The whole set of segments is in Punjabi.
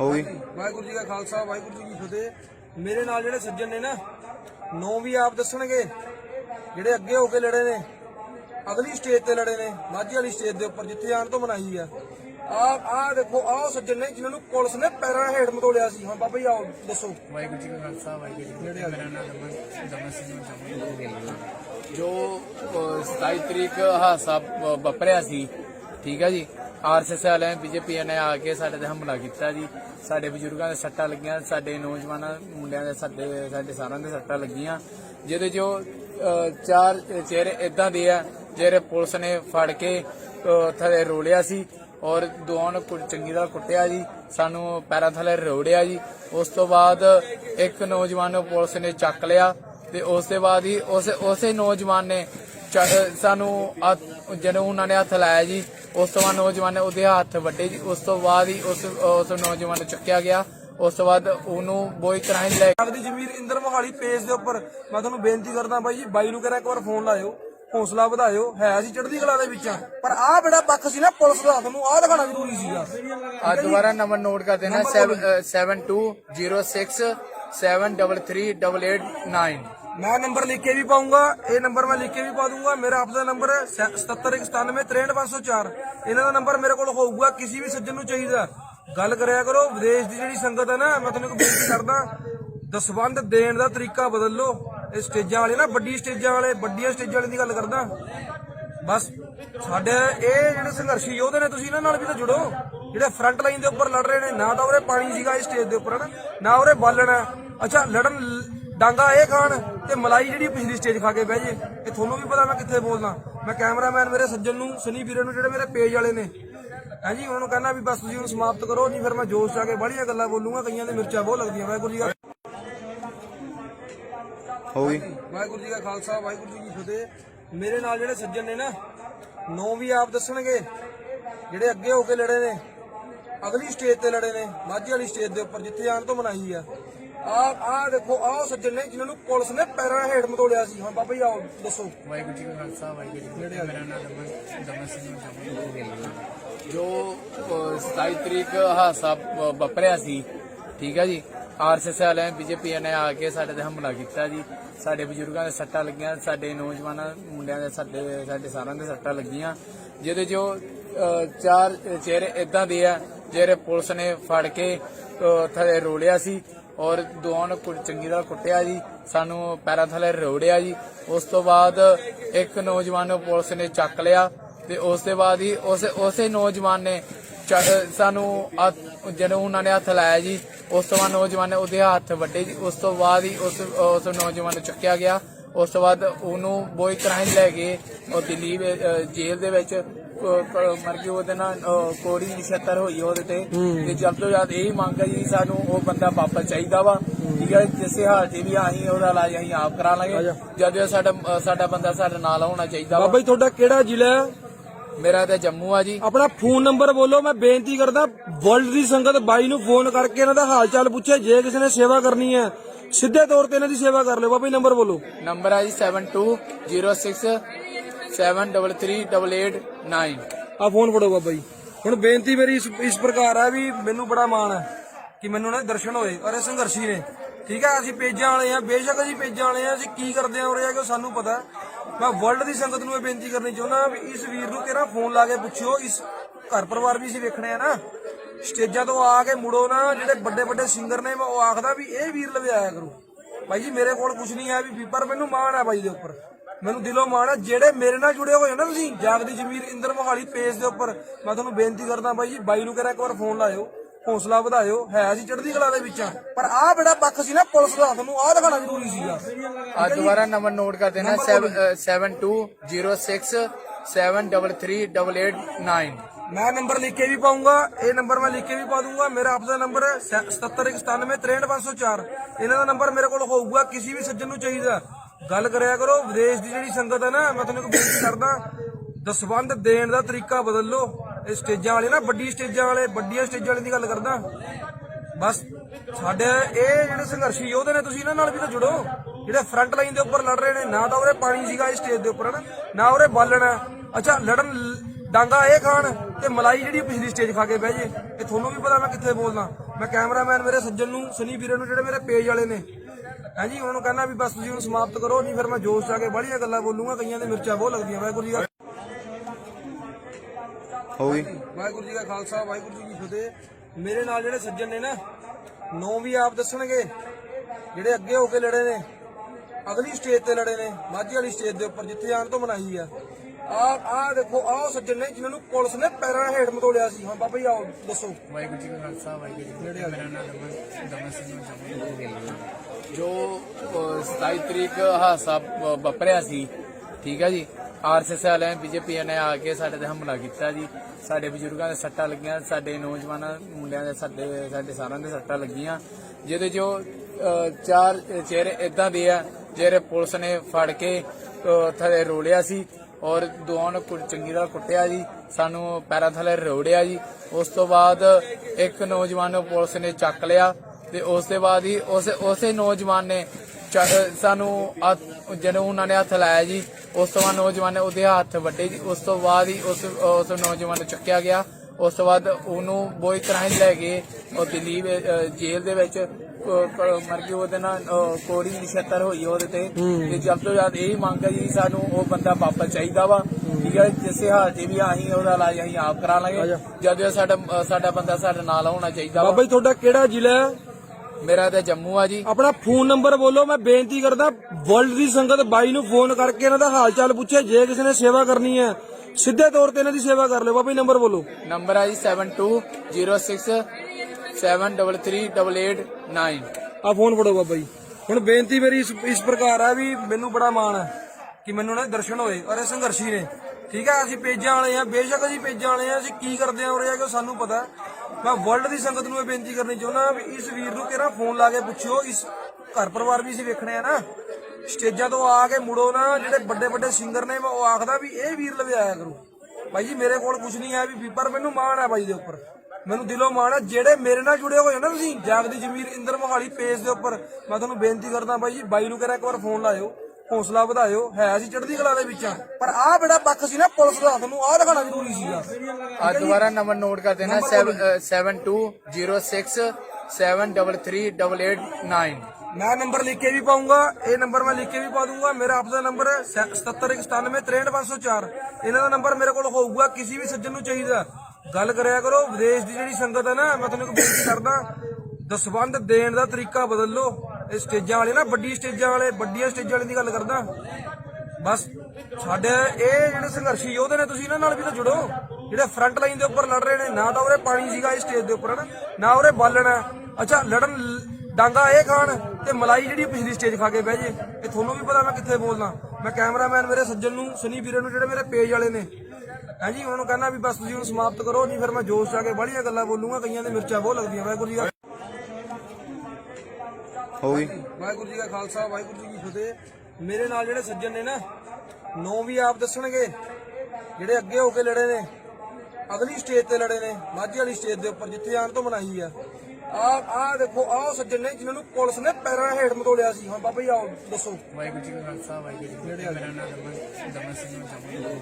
ਹੋ ਗਈ। ਵਾਹਿਗੁਰੂ ਜੀ ਕਾ ਖਾਲਸਾ ਵਾਹਿਗੁਰੂ ਜੀ ਕੀ ਫਤਿਹ। ਮੇਰੇ ਨਾਲ ਜਿਹੜੇ ਸੱਜਣ ਨੇ ਨਾ ਨੌ ਵੀ ਆਪ ਦੱਸਣਗੇ ਜਿਹੜੇ ਅੱਗੇ ਹੋ ਕੇ ਲੜੇ ਨੇ ਅਗਲੀ ਸਟੇਜ ਤੇ ਲੜੇ ਨੇ ਮਾਝੀ ਵਾਲੀ ਸਟੇਜ ਦੇ ਉੱਪਰ ਜਿੱਥੇ ਆਣ ਤੋਂ ਮਨਾਈ ਆ। ਆ ਆ ਦੇਖੋ ਆਹ ਸੱਜਣ ਨੇ ਜਿਨ੍ਹਾਂ ਨੂੰ ਪੁਲਿਸ ਨੇ ਪੈਰਾਂ ਹੇਠ ਮਤੋੜਿਆ ਸੀ। ਹੁਣ ਬਾਬਾ ਜੀ ਆਓ ਦੱਸੋ। ਵਾਹਿਗੁਰੂ ਜੀ ਕਾ ਖਾਲਸਾ ਵਾਹਿਗੁਰੂ ਜੀ ਕੀ ਫਤਿਹ। ਮੇਰਾ ਨਾਮ ਦਮਨ ਦਮਨ ਸਿੰਘ ਜਮਨ ਜੋ ਅ, 27 ਤਰੀਕ ਹਾਸਾ ਵਾਪਰਿਆ ਸੀ ਠੀਕ ਹੈ ਜੀ? ਆਰਐਸਐਸ ਵਾਲਿਆਂ ਬੀਜੇਪੀ ਨੇ ਆ ਕੇ ਸਾਡੇ ਤੇ ਹਮਲਾ ਕੀਤਾ ਜੀ। ਸਾਡੇ ਬਜ਼ੁਰਗਾਂ ਦੇ ਸੱਟਾਂ ਲੱਗੀਆਂ ਸਾਡੇ ਨੌਜਵਾਨਾਂ ਮੁੰਡਿਆਂ ਦੇ ਸਾਡੇ ਸਾਡੇ ਸਾਰਿਆਂ ਦੇ ਸੱਟਾਂ ਲੱਗੀਆਂ। ਜਿਹਦੇ ਜੋ ਚਾਰ ਚਿਹਰੇ ਇਦਾਂ ਦੇ ਆ ਜਿਹੜੇ ਪੁਲਿਸ ਨੇ ਫੜ ਕੇ ਅ, ਥੱਲੇ ਰੋਲਿਆ ਸੀ ਔਰ ਦੋਵਾਂ ਨੂੰ ਚੰਗੀ ਤਰ੍ਹਾਂ ਕੁੱਟਿਆ ਜੀ। ਸਾਨੂੰ ਪੈਰਾਂ ਥੱਲੇ ਰੋੜਿਆ ਜੀ। ਉਸ ਤੋਂ ਬਾਅਦ ਇੱਕ ਨੌਜਵਾਨ ਨੂੰ ਪੁਲਿਸ ਨੇ ਚੱਕ ਲਿਆ ਤੇ ਉਸ ਦੇ ਬਾਅਦ ਹੀ ਉਸ ਉਸੇ ਨੌਜਵਾਨ ਨੇ ਚ- ਸਾਨੂੰ ਜਦੋਂ ਉਹਨਾਂ ਨੇ ਹੱਥ ਲਾਇਆ ਜੀ ਉਸ ਤੋਂ ਬਾਅਦ ਨੌਜਵਾਨ ਨੇ ਉਹਦੇ ਹੱਥ ਵੱਡੇ ਜੀ। ਉਸ ਤੋਂ ਬਾਅਦ ਹੀ ਉਸ ਉਸ ਨੌਜਵਾਨ ਨੂੰ ਚੱਕਿਆ ਗਿਆ। ਉਸ ਤੋਂ ਬਾਅਦ ਉਹਨੂੰ ਬੋਈ ਹੀ ਲੈ ਜਗਦੀ ਜਮੀਰ ਇੰਦਰ ਮੋਹਾਲੀ ਪੇਜ ਦੇ ਉੱਪਰ ਮੈਂ ਤੁਹਾਨੂੰ ਬੇਨਤੀ ਕਰਦਾ ਬਾਈ ਜੀ ਬਾਈ ਨੂੰ ਕਹਿੰਦਾ ਇੱਕ ਵਾਰ ਫੋਨ ਲਾਇਓ ਹੌਸਲਾ ਵਧਾਇਓ। ਹੈ ਅਸੀਂ ਚੜ੍ਹਦੀ ਕਲਾ ਦੇ ਵਿੱਚ ਆ। ਪਰ ਆਹ ਬੜਾ ਪੱਖ ਸੀ ਨਾ ਪੁਲਿਸ ਦਾ ਤੁਹਾਨੂੰ ਆਹ ਦਿਖਾਉਣਾ ਜ਼ਰੂਰੀ ਸੀਗਾ। ਆ ਦੁਬਾਰਾ ਨੰਬਰ ਨੋਟ ਕਰ ਦੇਣਾ 7206 733889 ਮੈਂ ਨੰਬਰ ਲਿਖ ਕੇ ਵੀ ਪਾਉਂਗਾ, ਇਹ ਨੰਬਰ ਮੈਂ ਲਿਖ ਕੇ ਵੀ ਪਾ ਦੂੰਗਾ। ਮੇਰਾ ਆਪਦਾ ਨੰਬਰ ਹੈ 7719963504 ਇਹਨਾਂ ਦਾ ਨੰਬਰ ਮੇਰੇ ਕੋਲ ਹੋਊਗਾ, ਕਿਸੇ ਵੀ ਸੱਜਣ ਨੂੰ ਚਾਹੀਦਾ। ਗੱਲ ਕਰਿਆ ਕਰੋ, ਵਿਦੇਸ਼ ਦੀ ਜਿਹੜੀ ਸੰਗਤ ਹੈ ਨਾ, ਮੈਂ ਤੁਹਾਨੂੰ ਇੱਕ ਬੇਨਤੀ ਕਰਦਾ ਦਸਵੰਦ ਦੇਣ ਦਾ ਤਰੀਕਾ ਬਦਲ ਲਓ। ਇਹ ਸਟੇਜਾਂ ਵਾਲੇ ਨਾ, ਵੱਡੀ ਸਟੇਜਾਂ ਵਾਲੇ, ਵੱਡੀਆਂ ਸਟੇਜਾਂ ਵਾਲੇ ਦੀ ਗੱਲ ਕਰਦਾ। ਬਸ, ਸਾਡੇ ਇਹ ਜਿਹੜੇ ਸੰਘਰਸ਼ੀ ਯੋਧੇ ਨੇ, ਤੁਸੀਂ ਇਹਨਾਂ ਨਾਲ ਵੀ ਤਾਂ ਜੁੜੋ। ਜਿਹੜੇ ਫਰੰਟ ਲਾਈਨ ਦੇ ਉੱਪਰ ਲੜ ਰਹੇ ਨੇ, ਨਾ ਤਾਂ ਉਹਰੇ ਪਾਣੀ ਸੀਗਾ ਇਸ ਸਟੇਜ ਦੇ ਉੱਪਰ ਨਾ ਉਹਰੇ ਬਾਲਣ। ਹੈ ਅੱਛਾ, ਲੜਨ ਡਾਂਗਾ ਇਹ ਖਾਣ ਤੇ ਮਲਾਈ ਜਿਹੜੀ ਪਿਛਲੀ ਸਟੇਜ ਖਾ ਕੇ ਬਹਿ ਜੇ ਇਹ ਤੁਹਾਨੂੰ ਵੀ ਪਤਾ ਮੈਂ ਕਿੱਥੇ ਬੋਲਦਾ। ਮੈਂ ਕੈਮਰਾਮੈਨ ਮੇਰੇ ਸੱਜਣ ਨੂੰ ਸਨੀ ਵੀਰੇ ਨੂੰ ਜਿਹੜੇ ਮੇਰੇ ਪੇਜ ਵਾਲੇ ਨੇ। ਹਾਂਜੀ ਉਹਨਾਂ ਨੂੰ ਕਹਿੰਦਾ ਵੀ ਬਸ ਤੁਸੀਂ ਉਹਨੂੰ ਸਮਾਪਤ ਕਰੋ ਨਹੀਂ ਫਿਰ ਮੈਂ ਜੋਸ਼ ਆ ਕੇ ਬਾਹਲੀਆਂ ਗੱਲਾਂ ਬੋਲੂੰਗਾ ਕਈਆਂ ਦੇ ਮਿਰਚਾਂ ਬਹੁਤ ਲੱਗਦੀਆਂ ਵਾਹਿਗੁਰੂ ਜੀ ਦਾ ਹੋ ਗਈ। ਵਾਹਿਗੁਰੂ ਜੀ ਕਾ ਖਾਲਸਾ ਵਾਹਿਗੁਰੂ ਜੀ ਕੀ ਫਤਿਹ। ਮੇਰੇ ਨਾਲ ਜਿਹੜੇ ਸੱਜਣ ਨੇ ਨਾ ਨੌ ਵੀ ਆਪ ਦੱਸਣਗੇ। ਜਿਹੜੇ ਅੱਗੇ ਹੋ ਕੇ ਲੜੇ ਨੇ ਅਗਲੀ ਸਟੇਜ ਤੇ ਲੜੇ ਨੇ ਮਾਝੀ ਵਾਲੀ ਸਟੇਜ ਦੇ ਉੱਪਰ ਜਿੱਥੇ ਆਣ ਤੋਂ ਮਨਾਈ ਆ। ਆ ਆ ਦੇਖੋ ਆਹ ਸੱਜਣ ਨੇ ਜਿਨ੍ਹਾਂ ਨੂੰ ਪੁਲਿਸ ਨੇ ਪੈਰਾਂ ਹੇਠ ਮਤੋੜਿਆ ਸੀ। ਹੁਣ ਬਾਬਾ ਜੀ ਆਓ ਦੱਸੋ। ਵਾਹਿਗੁਰੂ ਜੀ ਕਾ ਖਾਲਸਾ ਵਾਹਿਗੁਰੂ ਜੀ ਕੀ ਫਤਿਹ। ਮੇਰਾ ਨਾਮ ਦਮਨ ਦਮਨ ਸਿੰਘ ਜਮਨ ਜੋ ਅ, 27 ਤਰੀਕ ਹਾਸਾ ਵ- ਵਾਪਰਿਆ ਸੀ ਠੀਕ ਹੈ ਜੀ? ਆਰਐਸਐਸ ਵਾਲਿਆਂ ਬੀਜੇਪੀ ਨੇ ਆ ਕੇ ਸਾਡੇ ਤੇ ਹਮਲਾ ਕੀਤਾ ਜੀ। ਸਾਡੇ ਬਜ਼ੁਰਗਾਂ ਦੇ ਸੱਟਾਂ ਲੱਗੀਆਂ ਸਾਡੇ ਨੌਜਵਾਨਾਂ ਮੁੰਡਿਆਂ ਦੇ ਸਾਡੇ ਸਾਡੇ ਸਾਰਿਆਂ ਦੇ ਸੱਟਾਂ ਲੱਗੀਆਂ। ਜਿਹਦੇ ਜੋ ਅ, ਚਾਰ ਚਿਹਰੇ ਇਦਾਂ ਦੇ ਆ ਜਿਹੜੇ ਪੁਲਿਸ ਨੇ ਫੜ ਕੇ ਅ, ਥੱਲੇ ਰੋਲਿਆ ਸੀ। ਔਰ ਦੋਵਾਂ ਨੂੰ ਕੁ- ਚੰਗੀ ਤਰ੍ਹਾਂ ਕੁੱਟਿਆ ਜੀ, ਸਾਨੂੰ ਪੈਰਾਂ ਥੱਲੇ ਰੋੜਿਆ ਜੀ। ਉਸ ਤੋਂ ਬਾਅਦ ਇੱਕ ਨੌਜਵਾਨ ਨੂੰ ਪੁਲਿਸ ਨੇ ਚੱਕ ਲਿਆ ਤੇ ਉਸ ਦੇ ਬਾਅਦ ਹੀ ਉਸ ਉਸੇ ਨੌਜਵਾਨ ਨੇ ਚ- ਸਾਨੂੰ ਜਦੋਂ ਉਹਨਾਂ ਨੇ ਹੱਥ ਲਾਇਆ ਜੀ, ਉਸ ਤੋਂ ਬਾਅਦ ਨੌਜਵਾਨ ਨੇ ਉਹਦੇ ਹੱਥ ਵੱਡੇ ਜੀ। ਉਸ ਤੋਂ ਬਾਅਦ ਹੀ ਉਸ ਉਸ ਨੌਜਵਾਨ ਨੂੰ ਚੱਕਿਆ ਗਿਆ। ਉਸ ਤੋਂ ਬਾਅਦ ਉਹਨੂੰ ਬੋਈ ਤਰ੍ਹਾਂ ਹੀ ਲੈ ਕੇ ਉਹ ਦਿੱਲੀ ਜੇਲ੍ਹ ਦੇ ਵਿੱਚ ਮਰ ਕੇ ਉਹਦੇ ਨਾਲ ਕੋੜੀ ਨਿਸ਼ਤਰ ਹੋਈ ਉਹਦੇ ਤੇ। ਤੇ ਜਲਦ ਤੋਂ ਜਲਦ ਇਹ ਮੰਗ ਹੈ ਜੀ ਸਾਨੂੰ ਉਹ ਬੰਦਾ ਵਾਪਸ ਚਾਹੀਦਾ ਵਾ। ਠੀਕ ਹੈ ਜਿਸੇ ਹਾਲ ਤੇ ਵੀ ਅਸੀਂ ਉਹਦਾ ਇਲਾਜ ਅਸੀਂ ਆਪ ਕਰਾ ਲਾਂਗੇ। ਜਦ ਸਾਡਾ ਸਾਡਾ ਬੰਦਾ ਸਾਡੇ ਨਾਲ ਹੋਣਾ ਚਾਹੀਦਾ ਵਾ। ਬਾਬਾ ਜੀ ਤੁਹਾਡਾ ਕਿਹੜਾ ਜ਼ਿਲ੍ਹਾ ਹੈ? ਮੇਰਾ ਤੇ ਜੰਮੂ ਆ ਜੀ। ਆਪਣਾ ਫੋਨ ਨੰਬਰ ਬੋਲੋ ਮੈਂ ਬੇਨਤੀ ਕਰਦਾ ਵਰਲਡ ਦੀ ਸੰਗਤ ਬਾਈ ਨੂੰ ਫੋਨ ਕਰਕੇ ਇਹਨਾਂ ਦਾ ਹਾਲ ਚਾਲ ਪੁੱਛੇ ਜੇ ਕਿਸੇ ਨੇ ਸੇਵਾ ਕਰਨੀ ਹੈ। ਸਿੱਧੇ ਤੌਰ ਤੇ ਇਹਨਾਂ ਦੀ ਸੇਵਾ ਕਰ ਲਿਓ ਬਾਬਾ ਜੀ ਨੰਬਰ ਬੋਲੋ। ਨੰਬਰ ਹੈ ਜੀ 7206 733889 ਆ ਫੋਨ ਫੜੋ ਬਾਬਾ ਜੀ। ਹੁਣ ਬੇਨਤੀ ਮੇਰੀ ਇਸ ਇਸ ਪ੍ਰਕਾਰ ਹੈ ਵੀ ਮੈਨੂੰ ਬੜਾ ਮਾਣ ਹੈ ਕਿ ਮੈਨੂੰ ਨਾ ਦਰਸ਼ਨ ਹੋਏ ਔਰ ਇਹ ਸੰਘਰਸ਼ੀ ਨੇ। ਠੀਕ ਹੈ ਅਸੀਂ ਪੇਜਾਂ ਵਾਲੇ ਆ ਬੇਸ਼ੱਕ ਅਸੀਂ ਪੇਜਾਂ ਵਾਲੇ ਆ ਅਸੀਂ ਕੀ ਕਰਦੇ ਆ ਉਰੇ ਆ ਕਿ ਸਾਨੂੰ ਪਤਾ। ਮੈਂ ਵਰਲਡ ਦੀ ਸੰਗਤ ਨੂੰ ਇਹ ਬੇਨਤੀ ਕਰਨੀ ਚਾਹੁੰਦਾ ਵੀ ਇਸ ਵੀਰ ਨੂੰ ਕਿਹੜਾ ਫੋਨ ਲਾ ਕੇ ਪੁੱਛਿਓ ਇਸ ਘਰ ਪਰਿਵਾਰ ਵੀ ਅਸੀਂ ਵੇਖਣੇ ਆ ਨਾ। ਸਟੇਜਾਂ ਤੋਂ ਆ ਕੇ ਮੁੜੋ ਨਾ ਜਿਹੜੇ ਵੱਡੇ ਵੱਡੇ ਸਿੰਗਰ ਨੇ ਉਹ ਆਖਦਾ ਵੀ ਇਹ ਵੀਰ ਲਵੇ ਆਇਆ ਕਰੋ। ਭਾਈ ਜੀ ਮੇਰੇ ਕੋਲ ਕੁਝ ਨਹੀਂ ਹੈ ਵੀ ਪਰ ਮੈਨੂੰ ਮਾਣ ਹੈ ਬਾਈ ਦੇ ਉੱਪਰ। ਮੈਨੂੰ ਦਿਲੋਂ ਮਾਣ ਹੈ ਜਿਹੜੇ ਮੇਰੇ ਨਾਲ ਜੁੜੇ ਹੋਏ ਹੋ ਨਾ ਤੁਸੀਂ ਜਾਗਦੀ ਜਮੀਰ ਇੰਦਰ ਮੋਹਾਲੀ ਪੇਜ ਦੇ ਉੱਪਰ ਮੈਂ ਤੁਹਾਨੂੰ ਬੇਨਤੀ ਕਰਦਾ ਬਾਈ ਜੀ ਬਾਈ ਨੂੰ ਕਹਿੰਦਾ ਇੱਕ ਵਾਰ ਫੋਨ ਲਾਇਓ ਹੌਸਲਾ ਵਧਾਇਓ ਹੈ ਅਸੀਂ ਚੜ੍ਹਦੀ ਕਲਾ ਦੇ ਵਿੱਚ ਪਰ ਆਹ ਬੜਾ ਪੱਖ ਸੀ ਨਾ ਪੁਲਿਸ ਦਾ ਤੁਹਾਨੂੰ ਆਹ ਦਿਖਾਉਣਾ ਜ਼ਰੂਰੀ ਸੀਗਾ। ਆ ਦੁਬਾਰਾ ਨੰਬਰ ਨੋਟ ਕਰ ਦੇਣਾ 7206 733889 ਮੈਂ ਨੰਬਰ ਲਿਖ ਕੇ ਵੀ ਪਾਉਂਗਾ, ਇਹ ਨੰਬਰ ਮੈਂ ਲਿਖ ਕੇ ਵੀ ਪਾ ਦੂੰਗਾ। ਮੇਰਾ ਆਪਦਾ ਨੰਬਰ 7719963504 ਇਹਨਾਂ ਦਾ ਨੰਬਰ ਮੇਰੇ ਕੋਲ ਹੋਊਗਾ, ਕਿਸੇ ਵੀ ਸੱਜਣ ਨੂੰ ਚਾਹੀਦਾ। ਗੱਲ ਕਰਿਆ ਕਰੋ, ਵਿਦੇਸ਼ ਦੀ ਜਿਹੜੀ ਸੰਗਤ ਹੈ ਨਾ, ਮੈਂ ਤੁਹਾਨੂੰ ਇੱਕ ਬੇਨਤੀ ਕਰਦਾ ਦਸਵੰਦ ਦੇਣ ਦਾ ਤਰੀਕਾ ਬਦਲ। ਲਓ ਇਹ ਸਟੇਜਾਂ ਵਾਲੇ ਨਾ, ਵੱਡੀ ਸਟੇਜਾਂ ਵਾਲੇ, ਵੱਡੀਆਂ ਸਟੇਜਾਂ ਵਾਲੇ ਦੀ ਗੱਲ ਕਰਦਾ। ਬਸ, ਸਾਡੇ ਇਹ ਜਿਹੜੇ ਸੰਘਰਸ਼ੀ ਯੋਧੇ ਨੇ, ਤੁਸੀਂ ਇਹਨਾਂ ਨਾਲ ਵੀ ਤਾਂ ਜੁੜੋ। ਜਿਹੜੇ ਫਰੰਟ ਲਾਈਨ ਦੇ ਉੱਪਰ ਲੜ ਰਹੇ ਨੇ, ਨਾ ਤਾਂ ਉਹਰੇ ਪਾਣੀ ਸੀਗਾ ਇਸ ਸਟੇਜ ਦੇ ਉੱਪਰ, ਹਨਾ? ਨਾ ਉਹਰੇ ਬਾਲਣ। ਅੱਛਾ, ਲੜਨ ਡਾਂਗਾ ਇਹ ਖਾਣ ਤੇ ਮਲਾਈ ਜਿਹੜੀ ਪਿਛਲੀ ਸਟੇਜ ਖਾ ਕੇ ਬਹਿ ਜੇ ਇਹ ਤੁਹਾਨੂੰ ਵੀ ਪਤਾ ਮੈਂ ਕਿੱਥੇ ਬੋਲਦਾ। ਮੈਂ ਕੈਮਰਾਮੈਨ ਮੇਰੇ ਸੱਜਣ ਨੂੰ ਸਨੀ ਵੀਰੇ ਨੂੰ ਜਿਹੜੇ ਮੇਰੇ ਪੇਜ ਵਾਲੇ ਨੇ। ਹਾਂਜੀ ਉਹਨਾਂ ਨੂੰ ਕਹਿੰਦਾ ਵੀ ਬਸ ਤੁਸੀਂ ਹੁਣ ਸਮਾਪਤ ਕਰੋ ਨਹੀਂ ਫਿਰ ਮੈਂ ਜੋਸ਼ 'ਚ ਆ ਕੇ ਬਾਹਲੀਆਂ ਗੱਲਾਂ ਬੋਲੂੰਗਾ ਕਈਆਂ ਦੇ ਮਿਰਚਾਂ ਬਹੁਤ ਲੱਗਦੀਆਂ ਵਾਹਿਗੁਰੂ ਜੀ ਦਾ ਹੋ ਗਈ ਵਾਹਿਗੁਰੂ ਜੀ ਦਾ ਖਾਲਸਾ ਵਾਹਿਗੁਰੂ ਜੀ ਕੀ ਫਤਿਹ। ਮੇਰੇ ਨਾਲ ਜਿਹੜੇ ਸੱਜਣ ਨੇ ਨਾ ਨੌ ਵੀ ਆਪ ਦੱਸਣਗੇ ਜਿਹੜੇ ਅੱਗੇ ਹੋ ਕੇ ਲੜੇ ਨੇ। ਅਗਲੀ ਸਟੇਜ ਤੇ ਲੜੇ ਨੇ ਮਾਝੀ ਵਾਲੀ ਸਟੇਜ ਦੇ ਉੱਪਰ ਜਿੱਥੇ ਆਣ ਤੋਂ ਮਨਾਈ ਆ। ਆ ਆ ਦੇਖੋ ਆਹ ਉਹ ਸੱਜਣ ਨੇ ਜਿਨ੍ਹਾਂ ਨੂੰ ਪੁਲਿਸ ਨੇ ਪੈਰਾਂ ਹੇਠ ਮਤੋੜਿਆ ਸੀ। ਹਾਂ ਬਾਬਾ ਜੀ ਆਓ ਦੱਸੋ। ਵਾਹਿਗੁਰੂ ਜੀ ਕਾ ਖਾਲਸਾ ਵਾਹਿਗੁਰੂ ਜੀ ਕੀ ਫਤਿਹ। ਮੇਰਾ ਨਾਮ ਦਮਨ ਦਮਨ ਸਿੰਘ ਜਮਨ ਜੋ ਅ, 27 ਤਰੀਕ ਹਾਸਾ ਵਾਪਰਿਆ ਸੀ ਠੀਕ ਹੈ ਜੀ? ਆਰਐਸਐਸ ਵਾਲਿਆਂ ਬੀਜੇਪੀ ਨੇ ਆ ਕੇ ਸਾਡੇ ਤੇ ਹਮਲਾ ਕੀਤਾ ਜੀ। ਸਾਡੇ ਬਜ਼ੁਰਗਾਂ ਦੇ ਸੱਟਾਂ ਲੱਗੀਆਂ ਸਾਡੇ ਨੌਜਵਾਨਾਂ ਮੁੰਡਿਆਂ ਦੇ ਸਾਡੇ ਸਾਡੇ ਸਾਰਿਆਂ ਦੇ ਸੱਟਾਂ ਲੱਗੀਆਂ। ਜਿਹਦੇ ਜੋ ਅ, ਚਾਰ ਚਿਹਰੇ ਇਦਾਂ ਦੇ ਆ ਜਿਹੜੇ ਪੁਲਿਸ ਨੇ ਫੜ ਕੇ ਅ, ਥੱਲੇ ਰੋਲਿਆ ਸੀ। ਔਰ ਦੋਵਾਂ ਨੂੰ ਕੁ- ਚੰਗੀ ਤਰ੍ਹਾਂ ਕੁੱਟਿਆ ਜੀ, ਸਾਨੂੰ ਪੈਰਾਂ ਥੱਲੇ ਰੋੜਿਆ ਜੀ। ਉਸ ਤੋਂ ਬਾਅਦ ਇੱਕ ਨੌਜਵਾਨ ਨੂੰ ਪੁਲਿਸ ਨੇ ਚੱਕ ਲਿਆ ਤੇ ਉਸ ਦੇ ਬਾਅਦ ਹੀ ਉਸ ਉਸੇ ਨੌਜਵਾਨ ਨੇ ਚ- ਸਾਨੂੰ ਹੱਥ- ਜਦੋਂ ਉਹਨਾਂ ਨੇ ਹੱਥ ਲਾਇਆ ਜੀ, ਉਸ ਤੋਂ ਬਾਅਦ ਨੌਜਵਾਨ ਨੇ ਉਹਦੇ ਹੱਥ ਵੱਡੇ ਜੀ। ਉਸ ਤੋਂ ਬਾਅਦ ਹੀ ਉਸ ਉਸ ਨੌਜਵਾਨ ਨੂੰ ਚੱਕਿਆ ਗਿਆ। ਉਸ ਤੋਂ ਬਾਅਦ ਉਹਨੂੰ ਬੋਈ ਹੀ ਲੈ ਗਏ ਉਹ ਦਿੱਲੀ ਜੇਲ੍ਹ ਦੇ ਵਿੱਚ ਮਰ ਕੇ ਉਹਦੇ ਨਾਲ ਕੋੜੀ ਨਿਸ਼ਤਰ ਹੋਈ ਉਹਦੇ ਤੇ। ਤੇ ਜਦ ਤੋਂ ਜਦ ਇਹ ਮੰਗ ਹੈ ਜੀ ਸਾਨੂੰ ਉਹ ਬੰਦਾ ਵਾਪਸ ਚਾਹੀਦਾ ਵਾ। ਠੀਕ ਹੈ ਜਿਸੇ ਹਾਲ 'ਚ ਵੀ ਅਸੀਂ ਉਹਦਾ ਇਲਾਜ ਅਸੀਂ ਆਪ ਕਰਾ ਲਾਂਗੇ। ਜਦ ਸਾਡਾ ਸਾਡਾ ਬੰਦਾ ਸਾਡੇ ਨਾਲ ਹੋਣਾ ਚਾਹੀਦਾ ਵਾ। ਬਾਬਾ ਜੀ ਤੁਹਾਡਾ ਕਿਹੜਾ ਜ਼ਿਲ੍ਹਾ ਹੈ? ਮੇਰਾ ਤਾਂ ਜੰਮੂ ਆ ਜੀ। ਆਪਣਾ ਫੋਨ ਨੰਬਰ ਬੋਲੋ ਮੈਂ ਬੇਨਤੀ ਕਰਦਾ ਵਰਲਡ ਦੀ ਸੰਗਤ ਬਾਈ ਨੂੰ ਫੋਨ ਕਰਕੇ ਇਹਨਾਂ ਦਾ ਹਾਲ ਚਾਲ ਪੁੱਛੇ ਜੇ ਕਿਸੇ ਨੇ ਸੇਵਾ ਕਰਨੀ ਹੈ। ਸਿੱਧੇ ਤੌਰ ਤੇ ਇਹਨਾਂ ਦੀ ਸੇਵਾ ਕਰ ਲਿਓ। ਬਾਬਾ ਜੀ ਨੰਬਰ ਬੋਲੋ। ਨੰਬਰ ਹੈ ਜੀ 7206 733889 ਆ ਫੋਨ ਫੜੋ ਬਾਬਾ ਜੀ। ਹੁਣ ਬੇਨਤੀ ਮੇਰੀ ਇਸ ਇਸ ਪ੍ਰਕਾਰ ਹੈ ਵੀ ਮੈਨੂੰ ਬੜਾ ਮਾਣ ਹੈ ਕਿ ਮੈਨੂੰ ਨਾ ਦਰਸ਼ਨ ਹੋਏ ਔਰ ਇਹ ਸੰਘਰਸ਼ੀ ਨੇ। ਠੀਕ ਹੈ ਅਸੀਂ ਪੇਜਾਂ ਵਾਲੇ ਆ ਬੇਸ਼ੱਕ ਅਸੀਂ ਪੇਜਾਂ ਵਾਲੇ ਆ ਅਸੀਂ ਕੀ ਕਰਦੇ ਆ ਉਰੇ ਆ ਕਿ ਸਾਨੂੰ ਪਤਾ। ਮੈਂ ਵਰਲਡ ਦੀ ਸੰਗਤ ਨੂੰ ਇਹ ਬੇਨਤੀ ਕਰਨੀ ਚਾਹੁੰਦਾ ਵੀ ਇਸ ਵੀਰ ਨੂੰ ਕਿਹੜਾ ਫੋਨ ਲਾ ਕੇ ਪੁੱਛਿਓ ਇਸ ਘਰ ਪਰਿਵਾਰ ਵੀ ਅਸੀਂ ਵੇਖਣੇ ਆ ਨਾ। ਸਟੇਜਾਂ ਤੋਂ ਆ ਕੇ ਮੁੜੋ ਨਾ ਜਿਹੜੇ ਵੱਡੇ ਵੱਡੇ ਸਿੰਗਰ ਨੇ ਉਹ ਆਖਦਾ ਵੀ ਇਹ ਵੀਰ ਲਵੇ ਆਇਆ ਕਰੋ। ਭਾਈ ਜੀ ਮੇਰੇ ਕੋਲ ਕੁਝ ਨਹੀਂ ਹੈ ਵੀ ਪਰ ਮੈਨੂੰ ਮਾਣ ਹੈ ਬਾਈ ਦੇ ਉੱਪਰ। ਮੈਨੂੰ ਦਿਲੋਂ ਮਾਣ ਹੈ ਜਿਹੜੇ ਮੇਰੇ ਨਾਲ ਜੁੜੇ ਹੋਏ ਹੋ ਨਾ ਤੁਸੀਂ ਜਾਗਦੀ ਜਮੀਰ ਇੰਦਰ ਮੋਹਾਲੀ ਪੇਜ ਦੇ ਉੱਪਰ ਮੈਂ ਤੁਹਾਨੂੰ ਬੇਨਤੀ ਕਰਦਾ ਬਾਈ ਜੀ ਬਾਈ ਨੂੰ ਕਿਹੜਾ ਇੱਕ ਵਾਰ ਫੋਨ ਲਾਇਓ ਹੌਸਲਾ ਵਧਾਇਓ ਹੈ ਅਸੀਂ ਚੜ੍ਹਦੀ ਕਲਾ ਦੇ ਵਿੱਚ ਆ ਪਰ ਆਹ ਬੜਾ ਪੱਖ ਸੀ ਨਾ ਪੁਲਿਸ ਦਾ ਤੁਹਾਨੂੰ ਆਹ ਦਿਖਾਣਾ ਜ਼ਰੂਰੀ ਸੀਗਾ। ਆ ਦੁਬਾਰਾ ਨੰਬਰ ਨੋਟ ਕਰ ਦੇਣਾ 7206 733889 ਮੈਂ ਨੰਬਰ ਲਿਖ ਕੇ ਵੀ ਪਾਉਂਗਾ, ਇਹ ਨੰਬਰ ਮੈਂ ਲਿਖ ਕੇ ਵੀ ਪਾ ਦੂੰਗਾ। ਮੇਰਾ ਆਪ ਨੰਬਰ 7791963504 ਇਹਨਾਂ ਦਾ ਨੰਬਰ ਮੇਰੇ ਕੋਲ ਹੋਊਗਾ, ਕਿਸੇ ਵੀ ਸੱਜਣ ਨੂੰ ਚਾਹੀਦਾ। ਗੱਲ ਕਰਿਆ ਕਰੋ, ਵਿਦੇਸ਼ ਦੀ ਜਿਹੜੀ ਸੰਗਤ ਹੈ ਨਾ, ਮੈਂ ਤੁਹਾਨੂੰ ਇੱਕ ਬੇਨਤੀ ਕਰਦਾ ਦਸਵੰਦ ਦੇਣ ਦਾ ਤਰੀਕਾ ਬਦਲ ਲਓ। ਇਹ ਸਟੇਜਾਂ ਵਾਲੇ ਨਾ, ਵੱਡੀ ਸਟੇਜਾਂ ਵਾਲੇ, ਵੱਡੀਆਂ ਸਟੇਜਾਂ ਵਾਲੇ ਦੀ ਗੱਲ ਕਰਦਾ। ਬਸ, ਸਾਡੇ ਇਹ ਜਿਹੜੇ ਸੰਘਰਸ਼ੀ ਯੋਧੇ ਨੇ, ਤੁਸੀਂ ਇਹਨਾਂ ਨਾਲ ਵੀ ਤਾਂ ਜੁੜੋ। ਜਿਹੜੇ ਫਰੰਟ ਲਾਈਨ ਦੇ ਉੱਪਰ ਲੜ ਰਹੇ ਨੇ, ਨਾ ਤਾਂ ਉਰੇ ਪਾਣੀ ਸੀਗਾ ਇਸ ਸਟੇਜ ਦੇ ਉੱਪਰ ਨਾ ਨਾ ਉਰੇ ਬਾਲਣ ਹੈ। ਅੱਛਾ, ਲੜਨ ਡਾਂਗਾ ਇਹ ਖਾਣ ਤੇ ਮਲਾਈ ਜਿਹੜੀ ਪਿਛਲੀ ਸਟੇਜ ਖਾ ਕੇ ਬਹਿ ਜੇ ਇਹ ਤੁਹਾਨੂੰ ਵੀ ਪਤਾ ਮੈਂ ਕਿੱਥੇ ਬੋਲਦਾ। ਮੈਂ ਕੈਮਰਾਮੈਨ ਮੇਰੇ ਸੱਜਣ ਨੂੰ ਸਨੀ ਵੀਰੇ ਨੂੰ ਜਿਹੜੇ ਮੇਰੇ ਪੇਜ ਵਾਲੇ ਨੇ। ਹਾਂਜੀ ਉਹਨਾਂ ਨੂੰ ਕਹਿੰਦਾ ਵੀ ਬਸ ਤੁਸੀਂ ਹੁਣ ਸਮਾਪਤ ਕਰੋ ਨਹੀਂ ਫਿਰ ਮੈਂ ਜੋਸ਼ ਆ ਕੇ ਬਾਹਲੀਆਂ ਗੱਲਾਂ ਬੋਲੂੰਗਾ ਕਈਆਂ ਦੇ ਮਿਰਚਾਂ ਬਹੁਤ ਲੱਗਦੀਆਂ। ਵਾਹਿਗੁਰੂ ਜੀ ਦਾ ਹੋ ਗਈ। ਵਾਹਿਗੁਰੂ ਜੀ ਦਾ ਖਾਲਸਾ ਵਾਹਿਗੁਰੂ ਜੀ ਕੀ ਫਤਿਹ। ਮੇਰੇ ਨਾਲ ਜਿਹੜੇ ਸੱਜਣ ਨੇ ਨਾ ਨੌ ਵੀ ਆਪ ਦੱਸਣਗੇ। ਜਿਹੜੇ ਅੱਗੇ ਹੋ ਕੇ ਲੜੇ ਨੇ ਅਗਲੀ ਸਟੇਜ ਤੇ ਲੜੇ ਨੇ ਮਾਝੀ ਵਾਲੀ ਸਟੇਜ ਦੇ ਉੱਪਰ ਜਿੱਥੇ ਆਣ ਤੋਂ ਮਨਾਈ ਆ। ਆ ਆ ਦੇਖੋ ਆਹ ਸੱਜਣ ਨੇ ਜਿਨ੍ਹਾਂ ਨੂੰ ਪੁਲਿਸ ਨੇ ਪੈਰਾਂ ਹੇਠ ਮਤੋੜਿਆ ਸੀ। ਹਾਂ ਬਾਬਾ ਜੀ ਆਓ ਦੱਸੋ। ਵਾਹਿਗੁਰੂ ਜੀ ਕਾ ਖਾਲਸਾ ਵਾਹਿਗੁਰੂ ਜੀ ਕੀ ਫਤਿਹ। ਮੇਰਾ ਨਾਮ ਦਮਨ ਦਮਨ ਸਿੰਘ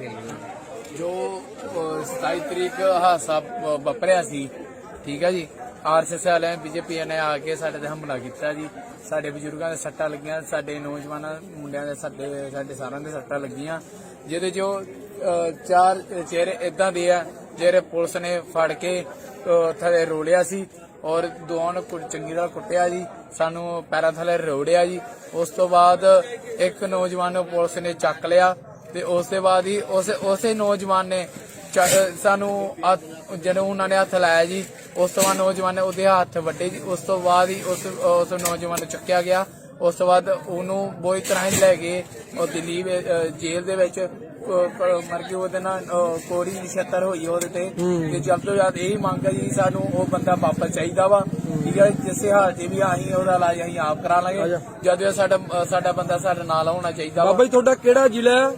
ਜਮਨ ਜੋ ਅ, 27 ਤਰੀਕ ਹਾਸਾ ਵ- ਵਾਪਰਿਆ ਸੀ ਠੀਕ ਹੈ ਜੀ? ਆਰਐਸਐਸ ਵਾਲਿਆਂ ਬੀਜੇਪੀ ਨੇ ਆ ਕੇ ਸਾਡੇ ਤੇ ਹਮਲਾ ਕੀਤਾ ਜੀ। ਸਾਡੇ ਬਜ਼ੁਰਗਾਂ ਦੇ ਸੱਟਾਂ ਲੱਗੀਆਂ ਸਾਡੇ ਨੌਜਵਾਨਾਂ ਮੁੰਡਿਆਂ ਦੇ ਸਾਡੇ ਸਾਡੇ ਸਾਰਿਆਂ ਦੇ ਸੱਟਾਂ ਲੱਗੀਆਂ। ਜਿਹਦੇ ਜੋ ਚਾਰ ਚਿਹਰੇ ਇਦਾਂ ਦੇ ਆ ਜਿਹੜੇ ਪੁਲਿਸ ਨੇ ਫੜ ਕੇ ਅ, ਥੱਲੇ ਰੋਲਿਆ ਸੀ। ਔਰ ਦੋਵਾਂ ਨੂੰ ਕੁ- ਚੰਗੀ ਤਰ੍ਹਾਂ ਕੁੱਟਿਆ ਜੀ, ਸਾਨੂੰ ਪੈਰਾਂ ਥੱਲੇ ਰੋੜਿਆ ਜੀ। ਉਸ ਤੋਂ ਬਾਅਦ ਇੱਕ ਨੌਜਵਾਨ ਨੂੰ ਪੁਲਿਸ ਨੇ ਚੱਕ ਲਿਆ ਤੇ ਉਸ ਤੋਂ ਬਾਅਦ ਹੀ ਉਸ ਉਸੇ ਨੌਜਵਾਨ ਨੇ ਚ- ਸਾਨੂੰ ਹੱਥ- ਜਦੋਂ ਉਹਨਾਂ ਨੇ ਹੱਥ ਲਾਇਆ ਜੀ, ਉਸ ਤੋਂ ਬਾਅਦ ਨੌਜਵਾਨ ਨੇ ਉਹਦੇ ਹੱਥ ਵੱਡੇ ਜੀ। ਉਸ ਤੋਂ ਬਾਅਦ ਹੀ ਉਸ ਉਸ ਨੌਜਵਾਨ ਨੂੰ ਚੱਕਿਆ ਗਿਆ। ਉਸ ਤੋਂ ਬਾਅਦ ਉਹਨੂੰ ਬੋਈ ਤਰ੍ਹਾਂ ਲੈ ਗਏ ਉਹ ਦਿੱਲੀ ਜੇਲ੍ਹ ਦੇ ਵਿੱਚ ਮਰ ਕੇ ਉਹਦੇ ਨਾਲ ਕੋੜੀ ਨਿਸ਼ਤਰ ਹੋਈ ਉਹਦੇ ਤੇ। ਤੇ ਜਦ ਤੋਂ ਜਦ ਇਹ ਮੰਗ ਹੈ ਜੀ ਸਾਨੂੰ ਉਹ ਬੰਦਾ ਵਾਪਸ ਚਾਹੀਦਾ ਵਾ। ਠੀਕ ਹੈ ਜਿਸੇ ਹਾਲ 'ਚ ਵੀ ਅਸੀਂ ਉਹਦਾ ਇਲਾਜ ਅਸੀਂ ਆਪ ਕਰਾ ਲਾਂਗੇ। ਜਦ ਇਹ ਸਾਡਾ ਸਾਡਾ ਬੰਦਾ ਸਾਡੇ ਨਾਲ ਹੋਣਾ ਚਾਹੀਦਾ ਵਾ। ਬਾਬਾ ਜੀ ਤੁਹਾਡਾ ਕਿਹੜਾ ਜ਼ਿਲ੍ਹਾ ਹੈ?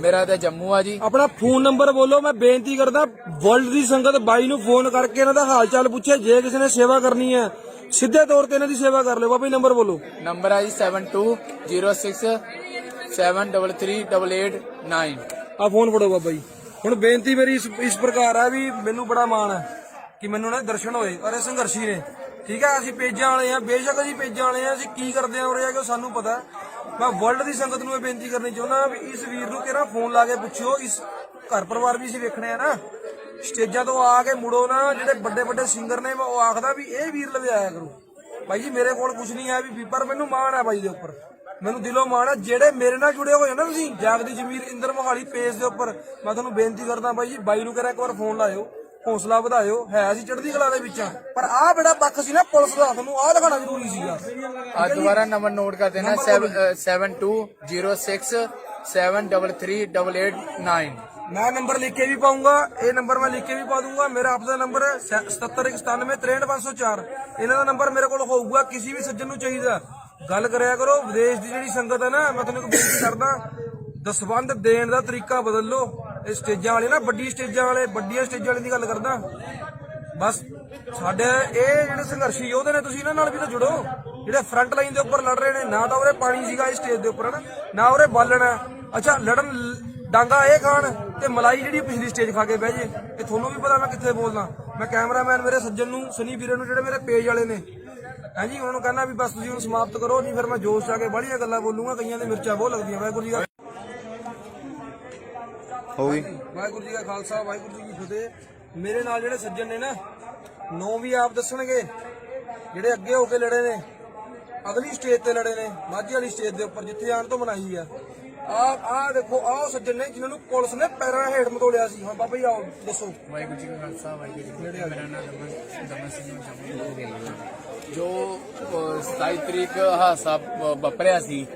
ਮੇਰਾ ਤਾਂ ਜੰਮੂ ਆ ਜੀ। ਆਪਣਾ ਫੋਨ ਨੰਬਰ ਬੋਲੋ ਮੈਂ ਬੇਨਤੀ ਕਰਦਾ ਵਰਲਡ ਦੀ ਸੰਗਤ ਬਾਈ ਨੂੰ ਫੋਨ ਕਰਕੇ ਇਹਨਾਂ ਦਾ ਹਾਲ ਚਾਲ ਪੁੱਛੇ ਜੇ ਕਿਸੇ ਨੇ ਸੇਵਾ ਕਰਨੀ ਹੈ। ਸਿੱਧੇ ਤੌਰ ਤੇ ਇਹਨਾਂ ਦੀ ਸੇਵਾ ਕਰ ਲਿਓ ਬਾਬਾ ਜੀ ਨੰਬਰ ਬੋਲੋ। ਨੰਬਰ ਹੈ ਜੀ 7206 733889 ਆ ਫੋਨ ਫੜੋ ਬਾਬਾ ਜੀ। ਹੁਣ ਬੇਨਤੀ ਮੇਰੀ ਇਸ ਇਸ ਪ੍ਰਕਾਰ ਹੈ ਵੀ ਮੈਨੂੰ ਬੜਾ ਮਾਣ ਹੈ ਕਿ ਮੈਨੂੰ ਨਾ ਦਰਸ਼ਨ ਹੋਏ ਔਰ ਇਹ ਸੰਘਰਸ਼ੀ ਨੇ। ਠੀਕ ਹੈ ਅਸੀਂ ਪੇਜਾਂ ਵਾਲੇ ਆ ਬੇਸ਼ੱਕ ਅਸੀਂ ਪੇਜਾਂ ਵਾਲੇ ਆ ਅਸੀਂ ਕੀ ਕਰਦੇ ਆ ਉਰੇ ਆ ਕਿ ਸਾਨੂੰ ਪਤਾ। ਮੈਂ ਵਰਲਡ ਦੀ ਸੰਗਤ ਨੂੰ ਇਹ ਬੇਨਤੀ ਕਰਨੀ ਚਾਹੁੰਦਾ ਵੀ ਇਸ ਵੀਰ ਨੂੰ ਕਿਹੜਾ ਫੋਨ ਲਾ ਕੇ ਪੁੱਛਿਓ ਇਸ ਘਰ ਪਰਿਵਾਰ ਵੀ ਅਸੀਂ ਵੇਖਣੇ ਆ ਨਾ। ਸਟੇਜਾਂ ਤੋਂ ਆ ਕੇ ਮੁੜੋ ਨਾ ਜਿਹੜੇ ਵੱਡੇ ਵੱਡੇ ਸਿੰਗਰ ਨੇ ਉਹ ਆਖਦਾ ਵੀ ਇਹ ਵੀਰ ਲਵੇ ਆਇਆ ਕਰੋ। ਭਾਈ ਜੀ ਮੇਰੇ ਕੋਲ ਕੁਝ ਨਹੀਂ ਹੈ ਵੀ ਪਰ ਮੈਨੂੰ ਮਾਣ ਹੈ ਬਾਈ ਦੇ ਉੱਪਰ। ਮੈਨੂੰ ਦਿਲੋਂ ਮਾਣ ਹੈ ਜਿਹੜੇ ਮੇਰੇ ਨਾਲ ਜੁੜੇ ਹੋਏ ਨਾ ਤੁਸੀਂ ਜਾਗਦੀ ਜ਼ਮੀਰ ਇੰਦਰ ਮੋਹਾਲੀ ਪੇਜ ਦੇ ਉੱਪਰ ਮੈਂ ਤੁਹਾਨੂੰ ਬੇਨਤੀ ਕਰਦਾ ਬਾਈ ਜੀ ਬਾਈ ਨੂੰ ਕਰਾ ਇੱਕ ਵਾਰ ਫੋਨ ਲਾਇਓ ਹੌਸਲਾ ਵਧਾਇਓ ਹੈ ਅਸੀਂ ਚੜ੍ਹਦੀ ਕਲਾ ਦੇ ਵਿੱਚ। ਪਰ ਆਹ ਬੜਾ ਪੱਖ ਸੀ ਨਾ ਪੁਲਿਸ ਦਾ ਤੁਹਾਨੂੰ ਆਹ ਦਿਖਾਣਾ ਜ਼ਰੂਰੀ ਸੀਗਾ। ਆ ਦੁਬਾਰਾ ਨੰਬਰ ਨੋਟ ਕਰ ਦੇਣਾ 7206 733889 ਮੈਂ ਨੰਬਰ ਲਿਖ ਕੇ ਵੀ ਪਾਉਂਗਾ, ਇਹ ਨੰਬਰ ਮੈਂ ਲਿਖ ਕੇ ਵੀ ਪਾ ਦੂੰਗਾ। ਮੇਰਾ ਆਪਦਾ ਨੰਬਰ ਹੈ 7791963504 ਇਹਨਾਂ ਦਾ ਨੰਬਰ ਮੇਰੇ ਕੋਲ ਹੋਊਗਾ, ਕਿਸੇ ਵੀ ਸੱਜਣ ਨੂੰ ਚਾਹੀਦਾ। ਗੱਲ ਕਰਿਆ ਕਰੋ, ਵਿਦੇਸ਼ ਦੀ ਜਿਹੜੀ ਸੰਗਤ ਹੈ ਨਾ, ਮੈਂ ਤੁਹਾਨੂੰ ਇੱਕ ਬੇਨਤੀ ਕਰਦਾ ਦਸਵੰਦ ਦੇਣ ਦਾ ਤਰੀਕਾ ਬਦਲ ਲਓ। ਇਹ ਸਟੇਜਾਂ ਵਾਲੇ ਨਾ, ਵੱਡੀ ਸਟੇਜਾਂ ਵਾਲੇ, ਵੱਡੀਆਂ ਸਟੇਜਾਂ ਵਾਲੇ ਦੀ ਗੱਲ ਕਰਦਾ। ਬਸ, ਸਾਡੇ ਇਹ ਜਿਹੜੇ ਸੰਘਰਸ਼ੀ ਯੋਧੇ ਨੇ, ਤੁਸੀਂ ਇਹਨਾਂ ਨਾਲ ਵੀ ਤਾਂ ਜੁੜੋ। ਜਿਹੜੇ ਫਰੰਟ ਲਾਈਨ ਦੇ ਉੱਪਰ ਲੜ ਰਹੇ ਨੇ, ਨਾ ਤਾਂ ਉਹਰੇ ਪਾਣੀ ਸੀਗਾ ਇਸ ਸਟੇਜ ਦੇ ਉੱਪਰ, ਹਨਾ? ਨਾ ਉਹਰੇ ਬਾਲਣ। ਹੈ ਅੱਛਾ, ਲੜਨ ਡਾਂਗਾ ਇਹ ਖਾਣ ਤੇ ਮਲਾਈ ਜਿਹੜੀ ਪਿਛਲੀ ਸਟੇਜ ਖਾ ਕੇ ਬਹਿ ਜੇ ਇਹ ਤੁਹਾਨੂੰ ਵੀ ਪਤਾ ਮੈਂ ਕਿੱਥੇ ਬੋਲਦਾ। ਮੈਂ ਕੈਮਰਾਮੈਨ ਮੇਰੇ ਸੱਜਣ ਨੂੰ ਸਨੀ ਵੀਰੇ ਨੂੰ ਜਿਹੜੇ ਮੇਰੇ ਪੇਜ ਵਾਲੇ ਨੇ। ਹਾਂਜੀ ਉਹਨਾਂ ਨੂੰ ਕਹਿੰਦਾ ਵੀ ਬਸ ਤੁਸੀਂ ਹੁਣ ਸਮਾਪਤ ਕਰੋ ਨਹੀਂ ਫਿਰ ਮੈਂ ਜੋਸ਼ ਆ ਕੇ ਬਾਹਲੀਆਂ ਗੱਲਾਂ ਬੋਲੂੰਗਾ ਕਈਆਂ ਦੇ ਮਿਰਚਾਂ ਬਹੁਤ ਲੱਗਦੀਆਂ ਵਾਹਿਗੁਰੂ ਜੀ ਦਾ ਹੋ ਗਈ। ਵਾਹਿਗੁਰੂ ਜੀ ਕਾ ਖਾਲਸਾ ਵਾਹਿਗੁਰੂ ਜੀ ਕੀ ਫਤਿਹ। ਮੇਰੇ ਨਾਲ ਜਿਹੜੇ ਸੱਜਣ ਨੇ ਨਾ ਨੌ ਵੀ ਆਪ ਦੱਸਣਗੇ। ਜਿਹੜੇ ਅੱਗੇ ਹੋ ਕੇ ਲੜੇ ਨੇ ਅਗਲੀ ਸਟੇਜ ਤੇ ਲੜੇ ਨੇ ਮਾਝੀ ਵਾਲੀ ਸਟੇਜ ਦੇ ਉੱਪਰ ਜਿੱਥੇ ਆਣ ਤੋਂ ਮਨਾਈ ਆ। ਆ ਆ ਦੇਖੋ ਆਹ ਸੱਜਣ ਨੇ ਜਿਨ੍ਹਾਂ ਨੂੰ ਪੁਲਿਸ ਨੇ ਪੈਰਾਂ ਹੇਠ ਮਤੋੜਿਆ ਸੀ। ਹਾਂ ਬਾਬਾ ਜੀ ਆਓ ਦੱਸੋ। ਵਾਹਿਗੁਰੂ ਜੀ ਕਾ ਖਾਲਸਾ ਵਾਹਿਗੁਰੂ ਜੀ ਕੀ ਫਤਿਹ। ਮੇਰਾ ਨਾਮ ਦਮਨ ਦਮਨ ਸਿੰਘ ਜੰਮੂ ਜੋ ਅ, 27 ਤਰੀਕ ਹਾਸਾ ਵਾਪਰਿਆ ਸੀ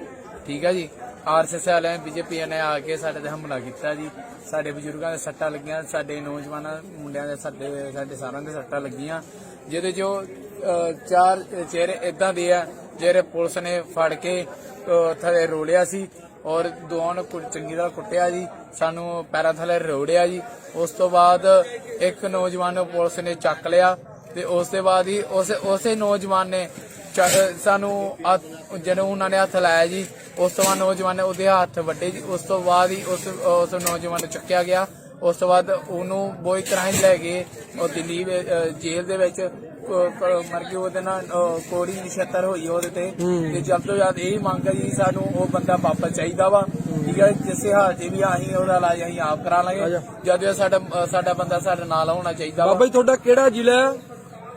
ਠੀਕ ਹੈ ਜੀ? ਆਰਐਸਐਸ ਵਾਲਿਆਂ ਬੀਜੇਪੀ ਨੇ ਆ ਕੇ ਸਾਡੇ ਤੇ ਹਮਲਾ ਕੀਤਾ ਜੀ। ਸਾਡੇ ਬਜ਼ੁਰਗਾਂ ਦੇ ਸੱਟਾਂ ਲੱਗੀਆਂ ਸਾਡੇ ਨੌਜਵਾਨਾਂ ਮੁੰਡਿਆਂ ਦੇ ਸਾਡੇ ਸਾਡੇ ਸਾਰਿਆਂ ਦੇ ਸੱਟਾਂ ਲੱਗੀਆਂ। ਜਿਹਦੇ ਜੋ ਅ, ਚਾਰ ਚਿਹਰੇ ਇਦਾਂ ਦੇ ਆ ਜਿਹੜੇ ਪੁਲਿਸ ਨੇ ਫੜ ਕੇ ਅ, ਥੱਲੇ ਰੋਲਿਆ ਸੀ। ਔਰ ਦੋਵਾਂ ਨੂੰ ਕੁ- ਚੰਗੀ ਤਰ੍ਹਾਂ ਕੁੱਟਿਆ ਜੀ, ਸਾਨੂੰ ਪੈਰਾਂ ਥੱਲੇ ਰੋੜਿਆ ਜੀ। ਉਸ ਤੋਂ ਬਾਅਦ ਇੱਕ ਨੌਜਵਾਨ ਨੂੰ ਪੁਲਿਸ ਨੇ ਚੱਕ ਲਿਆ ਤੇ ਉਸ ਦੇ ਬਾਅਦ ਹੀ ਉਸ ਉਸੇ ਨੌਜਵਾਨ ਨੇ ਚ- ਸਾਨੂੰ ਜਦੋਂ ਉਹਨਾਂ ਨੇ ਹੱਥ ਲਾਇਆ ਜੀ, ਉਸ ਤੋਂ ਬਾਅਦ ਨੌਜਵਾਨ ਨੇ ਉਹਦੇ ਹੱਥ ਵੱਡੇ ਜੀ। ਉਸ ਤੋਂ ਬਾਅਦ ਹੀ ਉਸ ਉਸ ਨੌਜਵਾਨ ਨੂੰ ਚੱਕਿਆ ਗਿਆ। ਉਸ ਤੋਂ ਬਾਅਦ ਉਹਨੂੰ ਬੋਈ ਕਰਾਈ ਲੈ ਗਏ ਉਹ ਦਿੱਲੀ ਵਿ- ਅਹ ਜੇਲ੍ਹ ਦੇ ਵਿੱਚ ਕ- ਕ- ਮਰ ਕੇ ਉਹਦੇ ਨਾਲ ਅਹ, ਕੋੜੀ ਨਿਸ਼ਤਰ ਹੋਈ ਉਹਦੇ ਤੇ। ਤੇ ਜਲਦ ਤੋਂ ਜਲਦ ਇਹ ਮੰਗ ਹੈ ਜੀ ਸਾਨੂੰ ਉਹ ਬੰਦਾ ਵਾਪਸ ਚਾਹੀਦਾ ਵਾ। ਠੀਕ ਹੈ ਜਿਸੇ ਹਾਲ ਤੇ ਵੀ ਆਹੀਂ ਉਹਦਾ ਇਲਾਜ ਅਸੀਂ ਆਪ ਕਰਾ ਲਾਂਗੇ। ਜਦ ਵੀ ਸਾਡਾ ਅਹ, ਸਾਡਾ ਬੰਦਾ ਸਾਡੇ ਨਾਲ ਹੋਣਾ ਚਾਹੀਦਾ ਵਾ। ਬਾਬਾ ਜੀ ਤੁਹਾਡਾ ਕਿਹੜਾ ਜ਼ਿਲ੍ਹਾ ਹੈ?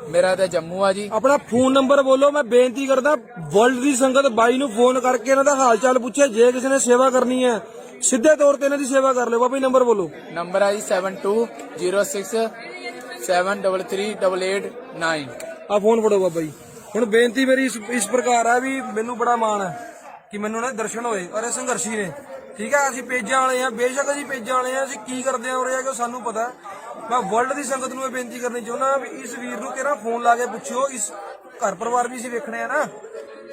ਮੇਰਾ ਤਾਂ ਜੰਮੂ ਆ ਜੀ। ਆਪਣਾ ਫੋਨ ਨੰਬਰ ਬੋਲੋ ਮੈਂ ਬੇਨਤੀ ਕਰਦਾ ਵਰਲਡ ਦੀ ਸੰਗਤ ਬਾਈ ਨੂੰ ਫੋਨ ਕਰਕੇ ਇਹਨਾਂ ਦਾ ਹਾਲ ਚਾਲ ਪੁੱਛੇ ਜੇ ਕਿਸੇ ਨੇ ਸੇਵਾ ਕਰਨੀ ਹੈ। ਸਿੱਧੇ ਤੌਰ ਤੇ ਇਹਨਾਂ ਦੀ ਸੇਵਾ ਕਰ ਲਿਓ। ਬਾਬਾ ਜੀ ਨੰਬਰ ਬੋਲੋ। ਨੰਬਰ ਆ ਜੀ 7206 733889 ਆ ਫੋਨ ਫੜੋ ਬਾਬਾ ਜੀ। ਹੁਣ ਬੇਨਤੀ ਮੇਰੀ ਇਸ ਇਸ ਪ੍ਰਕਾਰ ਹੈ ਵੀ ਮੈਨੂੰ ਬੜਾ ਮਾਣ ਹੈ ਕਿ ਮੈਨੂੰ ਨਾ ਦਰਸ਼ਨ ਹੋਏ ਔਰ ਇਹ ਸੰਘਰਸ਼ੀ ਨੇ। ਠੀਕ ਹੈ ਅਸੀਂ ਪੇਜਾਂ ਵਾਲੇ ਆ ਬੇਸ਼ੱਕ ਅਸੀਂ ਪੇਜਾਂ ਵਾਲੇ ਆ ਅਸੀਂ ਕੀ ਕਰਦੇ ਆ ਉਰੇ ਆ ਕਿ ਸਾਨੂੰ ਪਤਾ ਹੈ। ਮੈਂ ਵਰਲਡ ਦੀ ਸੰਗਤ ਨੂੰ ਇਹ ਬੇਨਤੀ ਕਰਨੀ ਚਾਹੁੰਦਾ ਵੀ ਇਸ ਵੀਰ ਨੂੰ ਕਿਹੜਾ ਫੋਨ ਲਾ ਕੇ ਪੁੱਛਿਓ ਇਸ ਘਰ ਪਰਿਵਾਰ ਵੀ ਅਸੀਂ ਵੇਖਣੇ ਆ ਨਾ।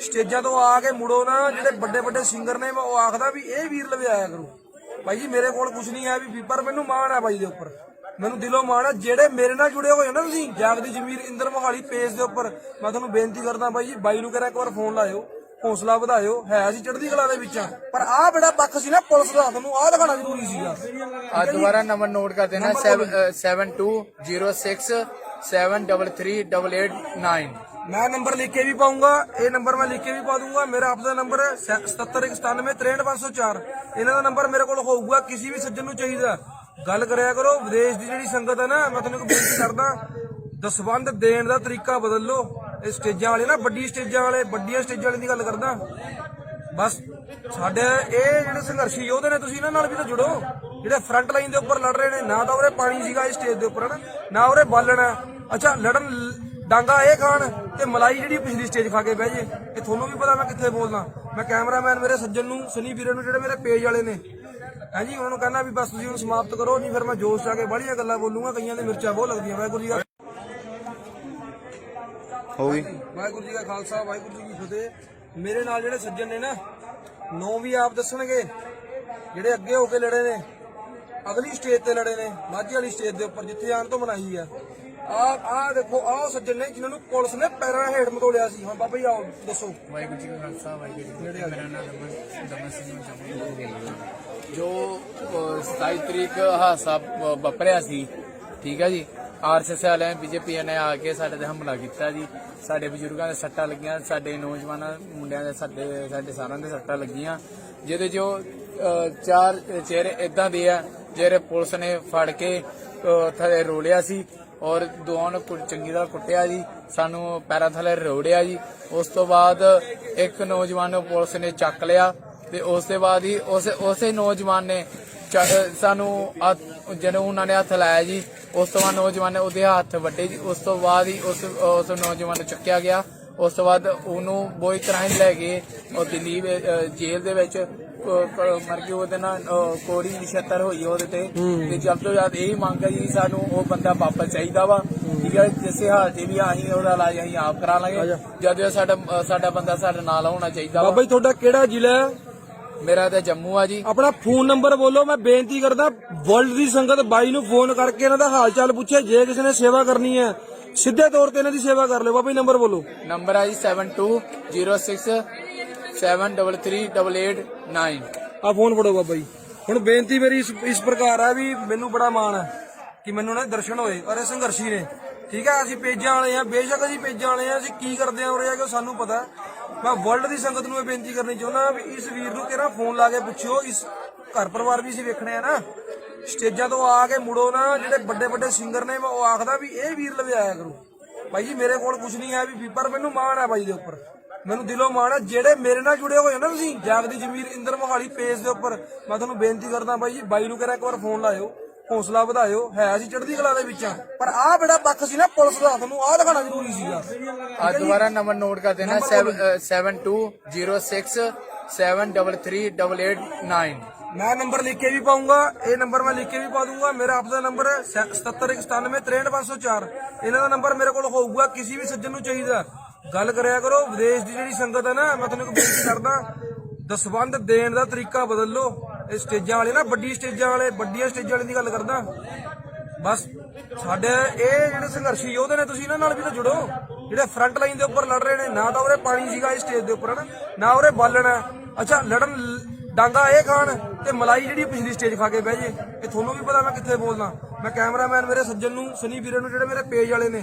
ਸਟੇਜਾਂ ਤੋਂ ਆ ਕੇ ਮੁੜੋ ਨਾ ਜਿਹੜੇ ਵੱਡੇ ਵੱਡੇ ਸਿੰਗਰ ਨੇ ਉਹ ਆਖਦਾ ਵੀ ਇਹ ਵੀਰ ਲਵੇ ਆਇਆ ਕਰੋ। ਭਾਈ ਜੀ ਮੇਰੇ ਕੋਲ ਕੁਝ ਨਹੀਂ ਹੈ ਵੀ ਪਰ ਮੈਨੂੰ ਮਾਣ ਹੈ ਬਾਈ ਦੇ ਉੱਪਰ। ਮੈਨੂੰ ਦਿਲੋਂ ਮਾਣ ਹੈ ਜਿਹੜੇ ਮੇਰੇ ਨਾਲ ਜੁੜੇ ਹੋਏ ਨਾ ਤੁਸੀਂ ਜਾਗਦੀ ਜ਼ਮੀਰ ਇੰਦਰ ਮੋਹਾਲੀ ਪੇਜ ਦੇ ਉੱਪਰ ਮੈਂ ਤੁਹਾਨੂੰ ਬੇਨਤੀ ਕਰਦਾ ਬਾਈ ਜੀ ਬਾਈ ਨੂੰ ਕਰਾ ਇੱਕ ਵਾਰ ਫੋਨ ਲਾਇਓ ਹੌਸਲਾ ਵਧਾਇਓ ਹੈ ਅਸੀਂ ਚੜ੍ਹਦੀ ਕਲਾ ਦੇ ਵਿੱਚ ਆ ਪਰ ਆਹ ਬੜਾ ਪੱਖ ਸੀ ਨਾ ਪੁਲਿਸ ਦਾ ਤੁਹਾਨੂੰ ਆਹ ਦਿਖਾਣਾ ਜ਼ਰੂਰੀ ਸੀਗਾ। ਆ ਦੁਬਾਰਾ ਨੰਬਰ ਨੋਟ ਕਰ ਦੇਣਾ 7206 733889 ਮੈਂ ਨੰਬਰ ਲਿਖ ਕੇ ਵੀ ਪਾਉਂਗਾ, ਇਹ ਨੰਬਰ ਮੈਂ ਲਿਖ ਕੇ ਵੀ ਪਾ ਦੂੰਗਾ। ਮੇਰਾ ਆਪਦਾ ਨੰਬਰ ਹੈ 7791963504 ਇਹਨਾਂ ਦਾ ਨੰਬਰ ਮੇਰੇ ਕੋਲ ਹੋਊਗਾ, ਕਿਸੇ ਵੀ ਸੱਜਣ ਨੂੰ ਚਾਹੀਦਾ। ਗੱਲ ਕਰਿਆ ਕਰੋ, ਵਿਦੇਸ਼ ਦੀ ਜਿਹੜੀ ਸੰਗਤ ਹੈ ਨਾ, ਮੈਂ ਤੁਹਾਨੂੰ ਇੱਕ ਬੇਨਤੀ ਕਰਦਾ ਦਸਵੰਦ ਦੇਣ ਦਾ ਤਰੀਕਾ ਬਦਲ। ਲਓ ਇਹ ਸਟੇਜਾਂ ਵਾਲੇ ਨਾ, ਵੱਡੀ ਸਟੇਜਾਂ ਵਾਲੇ, ਵੱਡੀਆਂ ਸਟੇਜਾਂ ਵਾਲੇ ਦੀ ਗੱਲ ਕਰਦਾ। ਬਸ, ਸਾਡੇ ਇਹ ਜਿਹੜੇ ਸੰਘਰਸ਼ੀ ਯੋਧੇ ਨੇ, ਤੁਸੀਂ ਇਹਨਾਂ ਨਾਲ ਵੀ ਤਾਂ ਜੁੜੋ। ਜਿਹੜੇ ਫਰੰਟ ਲਾਈਨ ਦੇ ਉੱਪਰ ਲੜ ਰਹੇ ਨੇ, ਨਾ ਤਾਂ ਉਹਰੇ ਪਾਣੀ ਸੀਗਾ ਇਸ ਸਟੇਜ ਦੇ ਉੱਪਰ, ਹਨਾ? ਨਾ ਉਹਰੇ ਬਾਲਣ। ਅੱਛਾ, ਲੜਨ ਡਾਂਗਾ ਇਹ ਖਾਣ ਤੇ ਮਲਾਈ ਜਿਹੜੀ ਪਿਛਲੀ ਸਟੇਜ ਖਾ ਕੇ ਬਹਿ ਜੇ ਇਹ ਤੁਹਾਨੂੰ ਵੀ ਪਤਾ ਮੈਂ ਕਿੱਥੇ ਬੋਲਦਾ। ਮੈਂ ਕੈਮਰਾਮੈਨ ਮੇਰੇ ਸੱਜਣ ਨੂੰ ਸਨੀ ਵੀਰੇ ਨੂੰ ਜਿਹੜੇ ਮੇਰੇ ਪੇਜ ਵਾਲੇ ਨੇ। ਹਾਂਜੀ ਉਹਨਾਂ ਨੂੰ ਕਹਿੰਦਾ ਵੀ ਬਸ ਤੁਸੀਂ ਹੁਣ ਸਮਾਪਤ ਕਰੋ ਨਹੀਂ ਫਿਰ ਮੈਂ ਜੋਸ਼ ਆ ਕੇ ਬਾਹਲੀਆਂ ਗੱਲਾਂ ਬੋਲੂੰਗਾ ਕਈਆਂ ਦੇ ਮਿਰਚਾਂ ਬਹੁਤ ਲੱਗਦੀਆਂ ਵਾਹਿਗੁਰੂ ਜੀ ਦਾ ਹੋ ਗਈ। ਵਾਹਿਗੁਰੂ ਜੀ ਕਾ ਖਾਲਸਾ ਵਾਹਿਗੁਰੂ ਜੀ ਕੀ ਫਤਿਹ। ਮੇਰੇ ਨਾਲ ਜਿਹੜੇ ਸੱਜਣ ਨੇ ਨਾ ਨੌ ਵੀ ਆਪ ਦੱਸਣਗੇ ਜਿਹੜੇ ਅੱਗੇ ਹੋ ਕੇ ਲੜੇ ਨੇ। ਅਗਲੀ ਸਟੇਜ ਤੇ ਲੜੇ ਨੇ ਮਾਝੀ ਵਾਲੀ ਸਟੇਜ ਦੇ ਉੱਪਰ ਜਿੱਥੇ ਆਣ ਤੋਂ ਮਨਾਈ ਆ। ਆ ਆ ਦੇਖੋ ਆਹ ਸੱਜਣ ਨੇ ਜਿਨ੍ਹਾਂ ਨੂੰ ਪੁਲਿਸ ਨੇ ਪੈਰਾਂ ਹੇਠ ਮਤੋੜਿਆ ਸੀ। ਹਾਂ ਬਾਬਾ ਜੀ ਆਓ ਦੱਸੋ। ਵਾਹਿਗੁਰੂ ਜੀ ਕਾ ਖਾਲਸਾ ਵਾਹਿਗੁਰੂ ਜੀ ਕੀ ਫਤਿਹ। ਮੇਰਾ ਨਾਮ ਦਮਨ ਦਮਨ ਸਿੰਘ ਜਮੂ ਜੋ ਅ, 27 ਤਰੀਕ ਹਾਸਾ ਵਾਪਰਿਆ ਸੀ ਠੀਕ ਹੈ ਜੀ? ਆਰਐਸਐਸ ਵਾਲਿਆਂ ਬੀਜੇਪੀ ਨੇ ਆ ਕੇ ਸਾਡੇ ਤੇ ਹਮਲਾ ਕੀਤਾ ਜੀ। ਸਾਡੇ ਬਜ਼ੁਰਗਾਂ ਦੇ ਸੱਟਾਂ ਲੱਗੀਆਂ ਸਾਡੇ ਨੌਜਵਾਨਾਂ ਮੁੰਡਿਆਂ ਦੇ ਸਾਡੇ ਸਾਡੇ ਸਾਰਿਆਂ ਦੇ ਸੱਟਾਂ ਲੱਗੀਆਂ। ਜਿਹਦੇ ਜੋ ਅ, ਚਾਰ ਚਿਹਰੇ ਇਦਾਂ ਦੇ ਆ ਜਿਹੜੇ ਪੁਲਿਸ ਨੇ ਫੜ ਕੇ ਅ, ਥੱਲੇ ਰੋਲਿਆ ਸੀ। ਔਰ ਦੋਵਾਂ ਨੂੰ ਕੁ- ਚੰਗੀ ਤਰ੍ਹਾਂ ਕੁੱਟਿਆ ਜੀ, ਸਾਨੂੰ ਪੈਰਾਂ ਥੱਲੇ ਰੋੜਿਆ ਜੀ। ਉਸ ਤੋਂ ਬਾਅਦ ਇੱਕ ਨੌਜਵਾਨ ਨੂੰ ਪੁਲਿਸ ਨੇ ਚੱਕ ਲਿਆ ਤੇ ਉਸ ਤੋਂ ਬਾਅਦ ਹੀ ਉਸ ਉਸੇ ਨੌਜਵਾਨ ਨੇ ਚ- ਸਾਨੂੰ ਹੱਥ- ਜਦੋਂ ਉਹਨਾਂ ਨੇ ਹੱਥ ਲਾਇਆ ਜੀ, ਉਸ ਤੋਂ ਬਾਅਦ ਨੌਜਵਾਨ ਨੇ ਉਹਦੇ ਹੱਥ ਵੱਡੇ ਜੀ। ਉਸ ਤੋਂ ਬਾਅਦ ਹੀ ਉਸ ਉਸ ਨੌਜਵਾਨ ਨੂੰ ਚੱਕਿਆ ਗਿਆ। ਉਸ ਤੋਂ ਬਾਅਦ ਉਹਨੂੰ ਬੋਈ ਹੀ ਲੈ ਗਏ ਉਹ ਦਿੱਲੀ ਜੇਲ੍ਹ ਦੇ ਵਿੱਚ ਮਰ ਕੇ ਉਹਦੇ ਨਾਲ ਕੋੜੀ ਨਿਸ਼ਤਰ ਹੋਈ ਉਹਦੇ ਤੇ। ਤੇ ਜਲਦ ਤੋਂ ਜਲਦ ਇਹ ਮੰਗ ਹੈ ਜੀ ਸਾਨੂੰ ਉਹ ਬੰਦਾ ਵਾਪਸ ਚਾਹੀਦਾ ਵਾ। ਠੀਕ ਹੈ ਜਿਸੇ ਹਾਲ ਤੇ ਵੀ ਅਸੀਂ ਉਹਦਾ ਇਲਾਜ ਅਸੀਂ ਆਪ ਕਰਾ ਲਾਂਗੇ। ਜਦੋਂ ਸਾਡਾ ਸਾਡਾ ਬੰਦਾ ਸਾਡੇ ਨਾਲ ਹੋਣਾ ਚਾਹੀਦਾ ਬਾਬਾ ਵਾ ਜੀ ਤੁਹਾਡਾ ਕਿਹੜਾ ਜ਼ਿਲ੍ਹਾ ਹੈ? ਮੇਰਾ ਤਾਂ ਜੰਮੂ ਆ ਜੀ। ਆਪਣਾ ਫੋਨ ਨੰਬਰ ਬੋਲੋ ਮੈਂ ਬੇਨਤੀ ਕਰਦਾ ਵਰਲਡ ਦੀ ਸੰਗਤ ਬਾਈ ਨੂੰ ਫੋਨ ਕਰਕੇ ਇਹਨਾਂ ਦਾ ਹਾਲ ਚਾਲ ਪੁੱਛੇ ਜੇ ਕਿਸੇ ਨੇ ਸੇਵਾ ਕਰਨੀ ਹੈ। ਸਿੱਧੇ ਤੌਰ ਤੇ ਇਹਨਾਂ ਦੀ ਸੇਵਾ ਕਰ ਲਿਓ ਬਾਬਾ ਜੀ ਨੰਬਰ ਬੋਲੋ। ਨੰਬਰ ਆ ਜੀ 7206 733889 ਆ ਫੋਨ ਫੜੋ ਬਾਬਾ ਜੀ। ਹੁਣ ਬੇਨਤੀ ਮੇਰੀ ਇਸ ਇਸ ਪ੍ਰਕਾਰ ਹੈ ਵੀ ਮੈਨੂੰ ਬੜਾ ਮਾਣ ਹੈ ਕਿ ਮੈਨੂੰ ਨਾ ਦਰਸ਼ਨ ਹੋਏ ਔਰ ਇਹ ਸੰਘਰਸ਼ੀ ਨੇ। ਠੀਕ ਹੈ ਅਸੀਂ ਪੇਜਾਂ ਵਾਲੇ ਆ ਬੇਸ਼ੱਕ ਅਸੀਂ ਪੇਜਾਂ ਵਾਲੇ ਆ ਅਸੀਂ ਕੀ ਕਰਦੇ ਆ ਉਰੇ ਆ ਕਿ ਸਾਨੂੰ ਪਤਾ। ਮੈਂ ਵਰਲਡ ਦੀ ਸੰਗਤ ਨੂੰ ਇਹ ਬੇਨਤੀ ਕਰਨੀ ਚਾਹੁੰਦਾ ਵੀ ਇਸ ਵੀਰ ਨੂੰ ਕਿਹੜਾ ਫੋਨ ਲਾ ਕੇ ਪੁੱਛਿਓ ਇਸ ਘਰ ਪਰਿਵਾਰ ਵੀ ਅਸੀਂ ਵੇਖਣੇ ਆ ਨਾ। ਸਟੇਜਾਂ ਤੋਂ ਆ ਕੇ ਮੁੜੋ ਨਾ ਜਿਹੜੇ ਵੱਡੇ ਵੱਡੇ ਸਿੰਗਰ ਨੇ ਉਹ ਆਖਦਾ ਵੀ ਇਹ ਵੀਰ ਲਵੇ ਆਇਆ ਕਰੋ। ਭਾਈ ਜੀ ਮੇਰੇ ਕੋਲ ਕੁਝ ਨਹੀਂ ਹੈ ਵੀ ਪਰ ਮੈਨੂੰ ਮਾਣ ਹੈ ਬਾਈ ਦੇ ਉੱਪਰ। ਮੈਨੂੰ ਦਿਲੋਂ ਮਾਣ ਹੈ ਜਿਹੜੇ ਮੇਰੇ ਨਾਲ ਜੁੜੇ ਹੋਏ ਨਾ ਤੁਸੀਂ ਜਾਗਦੀ ਜ਼ਮੀਰ ਇੰਦਰ ਮੋਹਾਲੀ ਪੇਜ ਦੇ ਉੱਪਰ ਮੈਂ ਤੁਹਾਨੂੰ ਬੇਨਤੀ ਕਰਦਾ ਬਾਈ ਜੀ ਬਾਈ ਨੂੰ ਕਿਹੜਾ ਇੱਕ ਵਾਰ ਫੋਨ ਲਾਇਓ ਹੌਸਲਾ ਵਧਾਇਓ ਹੈ ਅਸੀਂ ਚੜ੍ਹਦੀ ਕਲਾ ਦੇ ਵਿੱਚ ਆ। ਪਰ ਆਹ ਬੜਾ ਪੱਖ ਸੀ ਨਾ ਪੁਲਿਸ ਦਾ ਤੁਹਾਨੂੰ ਆਹ ਦਿਖਾਣਾ ਜ਼ਰੂਰੀ ਸੀਗਾ। ਆ ਦੁਬਾਰਾ ਨੰਬਰ ਨੋਟ ਕਰ ਦੇਣਾ 7206 733889 ਮੈਂ ਨੰਬਰ ਲਿਖ ਕੇ ਵੀ ਪਾਉਂਗਾ, ਇਹ ਨੰਬਰ ਮੈਂ ਲਿਖ ਕੇ ਵੀ ਪਾ ਦੂੰਗਾ। ਮੇਰਾ ਆਪਦਾ ਨੰਬਰ ਹੈ 7791963504 ਇਹਨਾਂ ਦਾ ਨੰਬਰ ਮੇਰੇ ਕੋਲ ਹੋਊਗਾ, ਕਿਸੇ ਵੀ ਸੱਜਣ ਨੂੰ ਚਾਹੀਦਾ। ਗੱਲ ਕਰਿਆ ਕਰੋ, ਵਿਦੇਸ਼ ਦੀ ਜਿਹੜੀ ਸੰਗਤ ਹੈ ਨਾ, ਮੈਂ ਤੁਹਾਨੂੰ ਇੱਕ ਬੇਨਤੀ ਕਰਦਾ ਦਸਵੰਦ ਦੇਣ ਦਾ ਤਰੀਕਾ ਬਦਲ ਲਓ। ਇਹ ਸਟੇਜਾਂ ਵਾਲੇ ਨਾ, ਵੱਡੀ ਸਟੇਜਾਂ ਵਾਲੇ, ਵੱਡੀਆਂ ਸਟੇਜਾਂ ਵਾਲੇ ਦੀ ਗੱਲ ਕਰਦਾ। ਬਸ, ਸਾਡੇ ਇਹ ਜਿਹੜੇ ਸੰਘਰਸ਼ੀ ਯੋਧੇ ਨੇ, ਤੁਸੀਂ ਇਹਨਾਂ ਨਾਲ ਵੀ ਤਾਂ ਜੁੜੋ। ਜਿਹੜੇ ਫਰੰਟ ਲਾਈਨ ਦੇ ਉੱਪਰ ਲੜ ਰਹੇ ਨੇ, ਨਾ ਤਾਂ ਉਹਰੇ ਪਾਣੀ ਸੀਗਾ ਇਸ ਸਟੇਜ ਦੇ ਉੱਪਰ, ਹਨਾ? ਨਾ ਉਹਰੇ ਬਾਲਣ। ਹੈ ਅੱਛਾ, ਲੜਨ ਡਾਂਗਾ ਇਹ ਖਾਣ ਤੇ ਮਲਾਈ ਜਿਹੜੀ ਪਿਛਲੀ ਸਟੇਜ ਖਾ ਕੇ ਬਹਿ ਜੇ। ਇਹ ਤੁਹਾਨੂੰ ਵੀ ਪਤਾ ਮੈਂ ਕਿੱਥੇ ਬੋਲਦਾ। ਮੈਂ ਕੈਮਰਾਮੈਨ ਮੇਰੇ ਸੱਜਣ ਨੂੰ ਸਨੀ ਵੀਰੇ ਨੂੰ ਜਿਹੜੇ ਮੇਰੇ ਪੇਜ ਵਾਲੇ ਨੇ।